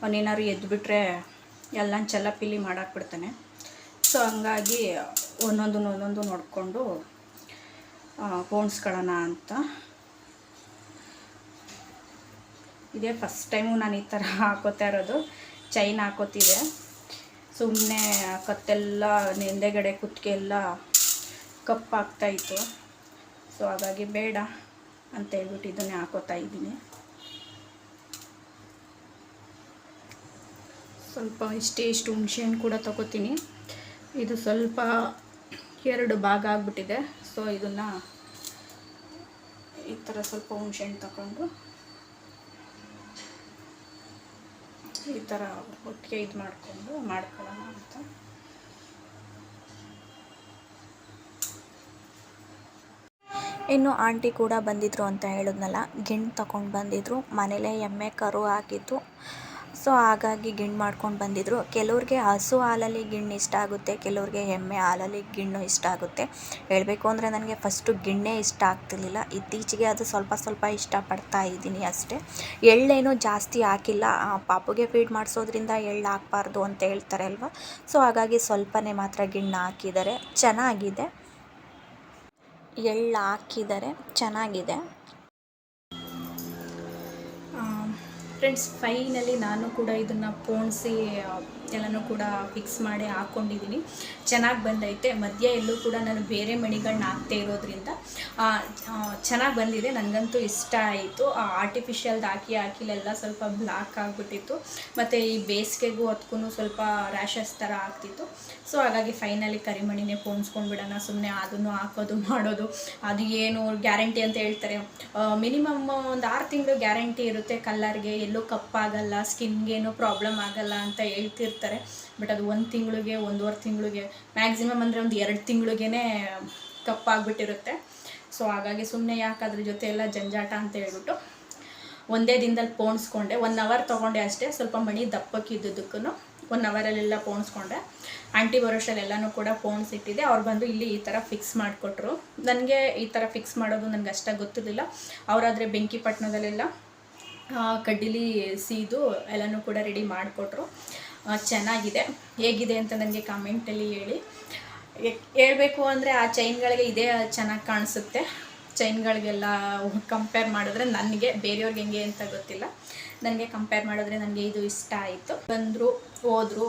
ಅವನೇನಾದ್ರು ಎದ್ದುಬಿಟ್ರೆ ಎಲ್ಲ ಚಲ್ಲಪಿಲ್ಲಿ ಮಾಡಾಕ್ಬಿಡ್ತಾನೆ. ಸೊ ಹಂಗಾಗಿ ಒಂದೊಂದು ಒಂದೊಂದು ನೋಡಿಕೊಂಡು ಪೋಣಿಸ್ಕೊಳ್ಳೋಣ ಅಂತ. ಇದೇ ಫಸ್ಟ್ ಟೈಮು ನಾನು ಈ ಥರ ಹಾಕೋತಾ ಇರೋದು. ಚೈನ್ ಹಾಕೋತಿದೆ. ಸುಮ್ಮನೆ ಕತ್ತೆಲ್ಲ ನೆಂದೆಗಡೆ ಕುತ್ತಿಗೆ ಎಲ್ಲ ಕಪ್ಪಾಗ್ತಾ ಇತ್ತು. ಸೊ ಹಾಗಾಗಿ ಬೇಡ ಅಂತ ಹೇಳ್ಬಿಟ್ಟು ಇದನ್ನೇ ಹಾಕೋತಾ ಇದ್ದೀನಿ. ಸ್ವಲ್ಪ ಇಷ್ಟೇ ಇಷ್ಟು ಹುಣ್ಸೆಹಣ್ಣು ಕೂಡ ತಗೋತೀನಿ. ಇದು ಸ್ವಲ್ಪ ಎರಡು ಭಾಗ ಆಗಿಬಿಟ್ಟಿದೆ. ಸೊ ಇದನ್ನು ಈ ಥರ ಸ್ವಲ್ಪ ಹುಣ್ಸೆಹಣ್ಣು ತಗೊಂಡು ಈ ಥರ ಒಟ್ಟಿಗೆ ಇದು ಮಾಡಿಕೊಂಡು ಮಾಡ್ಕೊಳ್ಳೋಣ ಅಂತ. ಇನ್ನು ಆಂಟಿ ಕೂಡ ಬಂದಿದ್ರು ಅಂತ ಹೇಳಿದ್ನಲ್ಲ, ಗಿಣ್ಣು ತಗೊಂಡು ಬಂದಿದ್ರು. ಮನೇಲೇ ಎಮ್ಮೆ, ಕರು ಹಾಕಿತ್ತು ಸೊ ಹಾಗಾಗಿ ಗಿಣ್ಣು ಮಾಡ್ಕೊಂಡು ಬಂದಿದ್ರು. ಕೆಲವ್ರಿಗೆ ಹಸು ಹಾಲಲ್ಲಿ ಗಿಣ್ಣು ಇಷ್ಟ ಆಗುತ್ತೆ, ಕೆಲವ್ರಿಗೆ ಎಮ್ಮೆ ಹಾಲಲ್ಲಿ ಗಿಣ್ಣು ಇಷ್ಟ ಆಗುತ್ತೆ. ಹೇಳಬೇಕು ಅಂದರೆ ನನಗೆ ಫಸ್ಟು ಗಿಣ್ಣೇ ಇಷ್ಟ ಆಗ್ತಿರ್ಲಿಲ್ಲ. ಇತ್ತೀಚೆಗೆ ಅದು ಸ್ವಲ್ಪ ಸ್ವಲ್ಪ ಇಷ್ಟಪಡ್ತಾ ಇದ್ದೀನಿ ಅಷ್ಟೇ. ಎಳ್ಳೇನೂ ಜಾಸ್ತಿ ಹಾಕಿಲ್ಲ. ಪಾಪುಗೆ ಫೀಡ್ ಮಾಡಿಸೋದ್ರಿಂದ ಎಳ್ಳು ಹಾಕ್ಬಾರ್ದು ಅಂತ ಹೇಳ್ತಾರೆ ಅಲ್ವಾ? ಸೊ ಹಾಗಾಗಿ ಸ್ವಲ್ಪನೇ ಮಾತ್ರ ಗಿಣ್ಣು ಹಾಕಿದ್ದಾರೆ. ಚೆನ್ನಾಗಿದೆ. ಎಳ್ಳು ಹಾಕಿದ್ದಾರೆ. ಚೆನ್ನಾಗಿದೆ. ಫ್ರೆಂಡ್ಸ್ ಫೈನಲಿ ನಾನು ಕೂಡ ಇದನ್ನು ಪೋಣಿಸಿ ಎಲ್ಲನೂ ಕೂಡ ಫಿಕ್ಸ್ ಮಾಡಿ ಹಾಕ್ಕೊಂಡಿದ್ದೀನಿ ಚೆನ್ನಾಗಿ ಬಂದೈತೆ. ಮಧ್ಯ ಎಲ್ಲೂ ಕೂಡ ನಾನು ಬೇರೆ ಮಣಿಗಳನ್ನ ಹಾಕ್ತೇ ಇರೋದ್ರಿಂದ ಚೆನ್ನಾಗಿ ಬಂದಿದೆ. ನನಗಂತೂ ಇಷ್ಟ ಆಯಿತು. ಆರ್ಟಿಫಿಷಿಯಲ್ದು ಹಾಕಿ ಹಾಕಿಲೆಲ್ಲ ಸ್ವಲ್ಪ ಬ್ಲಾಕ್ ಆಗಿಬಿಟ್ಟಿತ್ತು. ಮತ್ತು ಈ ಬೇಸಿಗೆಗೂ ಅದಕ್ಕೂ ಸ್ವಲ್ಪ ರ್ಯಾಷಸ್ ಥರ ಆಗ್ತಿತ್ತು. ಸೊ ಹಾಗಾಗಿ ಫೈನಲಿ ಕರಿಮಣಿನೇ ಪೋಣಿಸ್ಕೊಂಡ್ಬಿಡೋಣ ಸುಮ್ಮನೆ ಅದನ್ನು ಹಾಕೋದು, ಮಾಡೋದು, ಅದು ಏನು ಗ್ಯಾರಂಟಿ ಅಂತ ಹೇಳ್ತಾರೆ. ಮಿನಿಮಮ್ ಒಂದು ಆರು ತಿಂಗಳು ಗ್ಯಾರಂಟಿ ಇರುತ್ತೆ. ಕಲ್ಲರ್ಗೆ ಎಲ್ಲೂ ಕಪ್ಪಾಗಲ್ಲ ಸ್ಕಿನ್ಗೇನು ಪ್ರಾಬ್ಲಮ್ ಆಗಲ್ಲ ಅಂತ ಹೇಳ್ತಿರ್ತಾರೆ. ಬಟ್ ಅದು ಒಂದು ತಿಂಗಳಿಗೆ, ಒಂದೂವರೆ ತಿಂಗಳಿಗೆ ಮ್ಯಾಕ್ಸಿಮಮ್ ಅಂದರೆ ಒಂದು ಎರಡು ತಿಂಗಳಿಗೆ ಕಪ್ಪಾಗ್ಬಿಟ್ಟಿರುತ್ತೆ. ಸೊ ಹಾಗಾಗಿ ಸುಮ್ಮನೆ ಯಾಕೆ ಅದ್ರ ಜೊತೆ ಎಲ್ಲ ಜಂಜಾಟ ಅಂತ ಹೇಳ್ಬಿಟ್ಟು ಒಂದೇ ದಿನದಲ್ಲಿ ಪೋಣಿಸ್ಕೊಂಡೆ. ಒನ್ ಅವರ್ ತೊಗೊಂಡೆ ಅಷ್ಟೇ, ಸ್ವಲ್ಪ ಮಣಿ ದಪ್ಪಕ್ಕಿದ್ದಕ್ಕೂ ಒನ್ ಅವರಲ್ಲೆಲ್ಲ ಪೋಣಿಸ್ಕೊಂಡೆ. ಆಂಟಿ ಬರೋಷಲ್ಲೆಲ್ಲನೂ ಕೂಡ ಪೋಣಿಸಿಟ್ಟಿದ್ದೆ ಅವ್ರು ಬಂದು ಇಲ್ಲಿ ಈ ಥರ ಫಿಕ್ಸ್ ಮಾಡಿಕೊಟ್ರು. ನನಗೆ ಈ ಥರ ಫಿಕ್ಸ್ ಮಾಡೋದು ನನಗೆ ಅಷ್ಟಾಗಿ ಗೊತ್ತಿರಲಿಲ್ಲ. ಅವರಾದರೆ ಬೆಂಕಿಪಟ್ಟಣದಲ್ಲೆಲ್ಲ ಕಡ್ಡಿಲಿ ಸೀದು ಎಲ್ಲನೂ ಕೂಡ ರೆಡಿ ಮಾಡಿಕೊಟ್ರು. ಚೆನ್ನಾಗಿದೆ. ಹೇಗಿದೆ ಅಂತ ನನಗೆ ಕಾಮೆಂಟಲ್ಲಿ ಹೇಳಿ. ಹೇಳಬೇಕು ಅಂದರೆ ಆ ಚೈನ್ಗಳಿಗೆ ಇದೇ ಚೆನ್ನಾಗಿ ಕಾಣಿಸುತ್ತೆ. ಚೈನ್ಗಳಿಗೆಲ್ಲ ಕಂಪೇರ್ ಮಾಡಿದ್ರೆ ನನಗೆ, ಬೇರೆಯವ್ರಿಗೆ ಹೆಂಗೆ ಅಂತ ಗೊತ್ತಿಲ್ಲ. ನನಗೆ ಕಂಪೇರ್ ಮಾಡಿದ್ರೆ ನನಗೆ ಇದು ಇಷ್ಟ ಆಯಿತು. ಬಂದರು, ಹೋದರು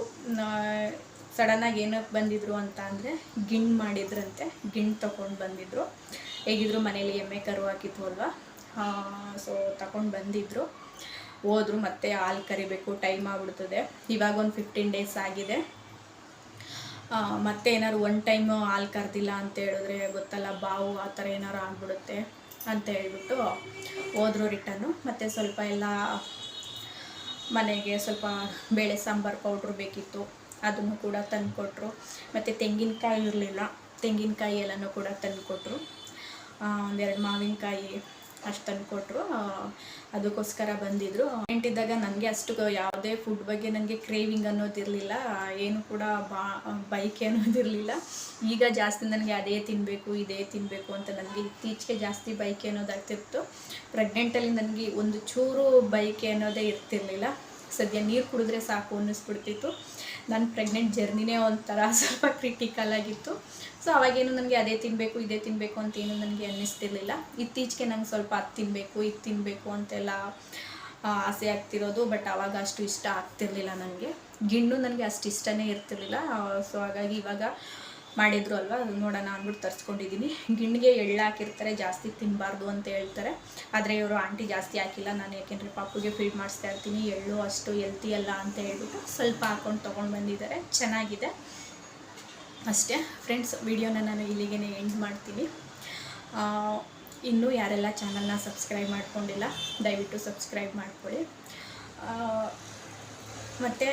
ಸಡನ್ನಾಗಿ ಏನಕ್ಕೆ ಬಂದಿದ್ರು ಅಂತ ಅಂದರೆ ಗಿಣ್ಣು ಮಾಡಿದ್ರಂತೆ. ಗಿಣ್ಣು ತೊಗೊಂಡು ಬಂದಿದ್ರು. ಹೇಗಿದ್ರು ಮನೇಲಿ ಎಮ್ಮೆ ಕರು ಹಾಕಿತ್ತು ಅಲ್ವಾ ಸೊ ತಗೊಂಡು ಬಂದಿದ್ರು. ಹೋದ್ರು ಮತ್ತೆ ಹಾಲು ಕರಿಬೇಕು ಟೈಮ್ ಆಗ್ಬಿಡ್ತದೆ. ಇವಾಗ ಒಂದು ಫಿಫ್ಟೀನ್ ಡೇಸ್ ಆಗಿದೆ. ಮತ್ತೆ ಏನಾದ್ರು ಒನ್ ಟೈಮ್ ಹಾಲು ಕರೆದಿಲ್ಲ ಅಂತ ಹೇಳಿದ್ರೆ ಗೊತ್ತಲ್ಲ, ಬಾವು ಆ ಥರ ಏನಾರು ಆಗ್ಬಿಡುತ್ತೆ ಅಂತ ಹೇಳ್ಬಿಟ್ಟು ಹೋದ್ರು ರಿಟರ್ನು. ಮತ್ತು ಸ್ವಲ್ಪ ಎಲ್ಲ ಮನೆಗೆ ಸ್ವಲ್ಪ ಬೇಳೆ ಸಾಂಬಾರು ಪೌಡ್ರ್ ಬೇಕಿತ್ತು, ಅದನ್ನು ಕೂಡ ತಂದುಕೊಟ್ರು. ಮತ್ತು ತೆಂಗಿನಕಾಯಿ ಇರಲಿಲ್ಲ, ತೆಂಗಿನಕಾಯಿ ಎಲ್ಲನೂ ಕೂಡ ತಂದುಕೊಟ್ರು. ಒಂದೆರಡು ಮಾವಿನಕಾಯಿ ಅಷ್ಟು ತಂದುಕೊಟ್ರು ಅದಕ್ಕೋಸ್ಕರ ಬಂದಿದ್ದರು ಎಂಟಿದ್ದಾಗ ನನಗೆ ಅಷ್ಟು ಯಾವುದೇ ಫುಡ್ ಬಗ್ಗೆ ನನಗೆ ಕ್ರೇವಿಂಗ್ ಅನ್ನೋದಿರಲಿಲ್ಲ. ಏನು ಕೂಡ ಬಾ, ಬೈಕ್ ಅನ್ನೋದಿರಲಿಲ್ಲ. ಈಗ ಜಾಸ್ತಿ ನನಗೆ ಅದೇ ತಿನ್ನಬೇಕು ಇದೇ ತಿನ್ನಬೇಕು ಅಂತ ನನಗೆ ಇತ್ತೀಚೆಗೆ ಜಾಸ್ತಿ ಬೈಕ್ ಅನ್ನೋದಾಗ್ತಿತ್ತು. ಪ್ರೆಗ್ನೆಂಟಲ್ಲಿ ನನಗೆ ಒಂದು ಚೂರು ಬೈಕೆ ಅನ್ನೋದೇ ಇರ್ತಿರ್ಲಿಲ್ಲ. ಸದ್ಯ ನೀರು ಕುಡಿದ್ರೆ ಸಾಕು ಅನ್ನಿಸ್ಬಿಡ್ತಿತ್ತು. ನನ್ನ ಪ್ರೆಗ್ನೆಂಟ್ ಜರ್ನಿನೇ ಒಂಥರ ಸ್ವಲ್ಪ ಕ್ರಿಟಿಕಲ್ ಆಗಿತ್ತು. ಸೊ ಅವಾಗೇನು ನನಗೆ ಅದೇ ತಿನ್ನಬೇಕು ಇದೇ ತಿನ್ನಬೇಕು ಅಂತ ಏನು ನನಗೆ ಅನ್ನಿಸ್ತಿರ್ಲಿಲ್ಲ. ಇತ್ತೀಚೆಗೆ ನಂಗೆ ಸ್ವಲ್ಪ ಅದು ತಿನ್ನಬೇಕು ಇದು ತಿನ್ನಬೇಕು ಅಂತೆಲ್ಲ ಆಸೆ ಆಗ್ತಿರೋದು, ಬಟ್ ಆವಾಗ ಅಷ್ಟು ಇಷ್ಟ ಆಗ್ತಿರ್ಲಿಲ್ಲ ನನಗೆ. ಗಿಣ್ಣು ನನಗೆ ಅಷ್ಟು ಇಷ್ಟನೇ ಇರ್ತಿರ್ಲಿಲ್ಲ. ಸೊ ಹಾಗಾಗಿ ಇವಾಗ ಮಾಡಿದ್ರು ಅಲ್ವಾ ನೋಡೋಣ ಅಂದ್ಬಿಟ್ಟು ತರಿಸ್ಕೊಂಡಿದ್ದೀನಿ ಗಿಣ್ಣಿಗೆ ಎಳ್ಳು ಹಾಕಿರ್ತಾರೆ, ಜಾಸ್ತಿ ತಿನ್ನಬಾರ್ದು ಅಂತ ಹೇಳ್ತಾರೆ. ಆದರೆ ಇವರು ಆಂಟಿ ಜಾಸ್ತಿ ಹಾಕಿಲ್ಲ, ನಾನು ಯಾಕೆಂದರೆ ಪಾಪುಗೆ ಫೀಡ್ ಮಾಡಿಸ್ತಾ ಇರ್ತೀನಿ, ಎಳ್ಳು ಅಷ್ಟು ಎಲ್ತಿ ಅಲ್ಲ ಅಂತ ಹೇಳ್ಬಿಟ್ಟು ಸ್ವಲ್ಪ ಹಾಕೊಂಡು ತೊಗೊಂಡು ಬಂದಿದ್ದಾರೆ. ಚೆನ್ನಾಗಿದೆ. ಅಷ್ಟೇ. ಫ್ರೆಂಡ್ಸ್ ವಿಡಿಯೋನ ನಾನು ಇಲ್ಲಿಗೆ ಎಂಡ್ ಮಾಡ್ತೀನಿ. ಇನ್ನೂ ಯಾರೆಲ್ಲ ಚಾನಲ್ನ ಸಬ್ಸ್ಕ್ರೈಬ್ ಮಾಡ್ಕೊಂಡಿಲ್ಲ, ದಯವಿಟ್ಟು ಸಬ್ಸ್ಕ್ರೈಬ್ ಮಾಡ್ಕೊಳ್ಳಿ. ಮತ್ತು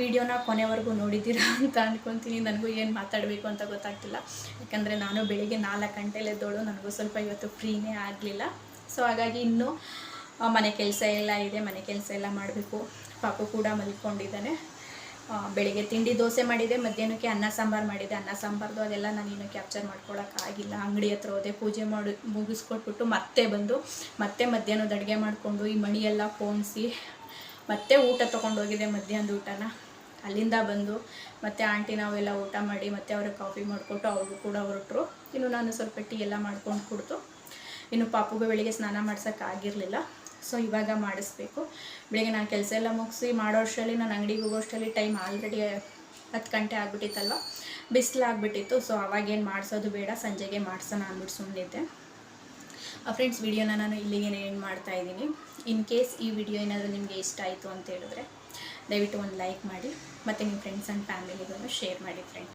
ವಿಡಿಯೋನ ಕೊನೆವರೆಗೂ ನೋಡಿದ್ದೀರಾ ಅಂತ ಅಂದ್ಕೊತೀನಿ ನನಗೂ ಏನು ಮಾತಾಡಬೇಕು ಅಂತ ಗೊತ್ತಾಗ್ತಿಲ್ಲ. ಯಾಕಂದರೆ ನಾನು ಬೆಳಿಗ್ಗೆ ನಾಲ್ಕು ಗಂಟೆಲೆ ಎದ್ದೋಳು. ನನಗೂ ಸ್ವಲ್ಪ ಇವತ್ತು ಫ್ರೀನೇ ಆಗಲಿಲ್ಲ. ಸೊ ಹಾಗಾಗಿ ಇನ್ನೂ ಮನೆ ಕೆಲಸ ಎಲ್ಲ ಇದೆ. ಮನೆ ಕೆಲಸ ಎಲ್ಲ ಮಾಡಬೇಕು. ಪಾಪು ಕೂಡ ಮಲ್ಕೊಂಡಿದ್ದಾನೆ. ಬೆಳಿಗ್ಗೆ ತಿಂಡಿ ದೋಸೆ ಮಾಡಿದೆ, ಮಧ್ಯಾಹ್ನಕ್ಕೆ ಅನ್ನ ಸಾಂಬಾರು ಮಾಡಿದೆ. ಅನ್ನ ಸಾಂಬಾರ್ದು ಅದೆಲ್ಲ ನಾನು ಇನ್ನೂ ಕ್ಯಾಪ್ಚರ್ ಮಾಡ್ಕೊಳಕ್ಕಾಗಿಲ್ಲ ಅಂಗಡಿ ಹತ್ರ ಹೋದೆ, ಪೂಜೆ ಮಾಡಿ, ಮುಗಿಸ್ಕೊಟ್ಬಿಟ್ಟು ಮತ್ತೆ ಬಂದು, ಮತ್ತೆ ಮಧ್ಯಾಹ್ನದ ಅಡುಗೆ ಮಾಡಿಕೊಂಡು ಈ ಮಣಿಯೆಲ್ಲ ಪೋಣಿಸಿ, ಮತ್ತೆ ಊಟ ತೊಗೊಂಡೋಗಿದೆ ಮಧ್ಯಾಹ್ನದ ಊಟನ. ಅಲ್ಲಿಂದ ಬಂದು ಮತ್ತೆ ಆಂಟಿ ನಾವೆಲ್ಲ ಊಟ ಮಾಡಿ, ಮತ್ತೆ ಅವ್ರಿಗೆ ಕಾಫಿ ಮಾಡಿಕೊಟ್ಟು ಅವ್ರಿಗೂ ಕೂಡ ಹೊರಟರು. ಇನ್ನು ನಾನು ಸ್ವಲ್ಪ ಟೀ ಎಲ್ಲ ಮಾಡ್ಕೊಂಡು ಕುಡ್ದು, ಇನ್ನು ಪಾಪುಗೆ ಬೆಳಿಗ್ಗೆ ಸ್ನಾನ ಮಾಡ್ಸೋಕ್ಕಾಗಿರಲಿಲ್ಲ ಸೊ ಇವಾಗ ಮಾಡಿಸ್ಬೇಕು. ಬೆಳಿಗ್ಗೆ ನಾನು ಕೆಲಸ ಎಲ್ಲ ಮುಗಿಸಿ ಮಾಡೋ ಅಷ್ಟರಲ್ಲಿ ನಾನು ಅಂಗಡಿಗೆ ಹೋಗೋ ಅಷ್ಟರಲ್ಲಿ ಟೈಮ್ ಆಲ್ರೆಡಿ ಹತ್ತು ಗಂಟೆ ಆಗಿಬಿಟ್ಟಿತ್ತಲ್ವ? ಬಿಸಿಲಾಗ್ಬಿಟ್ಟಿತ್ತು ಸೊ ಅವಾಗೇನು ಮಾಡಿಸೋದು ಬೇಡ, ಸಂಜೆಗೆ ಮಾಡಿಸೋಣ ಅಂದ್ಬಿಟ್ಟು ಸುಮ್ಮನಿದ್ದೆ ಫ್ರೆಂಡ್ಸ್ ವಿಡಿಯೋನ ನಾನು ಇಲ್ಲಿಗೆ ಏನು ಮಾಡ್ತಾ ಇದ್ದೀನಿ. ಇನ್ ಕೇಸ್ ಈ ವಿಡಿಯೋ ಏನಾದರೂ ನಿಮಗೆ ಇಷ್ಟ ಆಯಿತು ಅಂತ ಹೇಳಿದ್ರೆ ದಯವಿಟ್ಟು ಒಂದು ಲೈಕ್ ಮಾಡಿ. ಮತ್ತು ನಿಮ್ಮ ಫ್ರೆಂಡ್ಸ್ ಆ್ಯಂಡ್ ಫ್ಯಾಮಿಲಿಗೂ ಶೇರ್ ಮಾಡಿ ಫ್ರೆಂಡ್ಸ್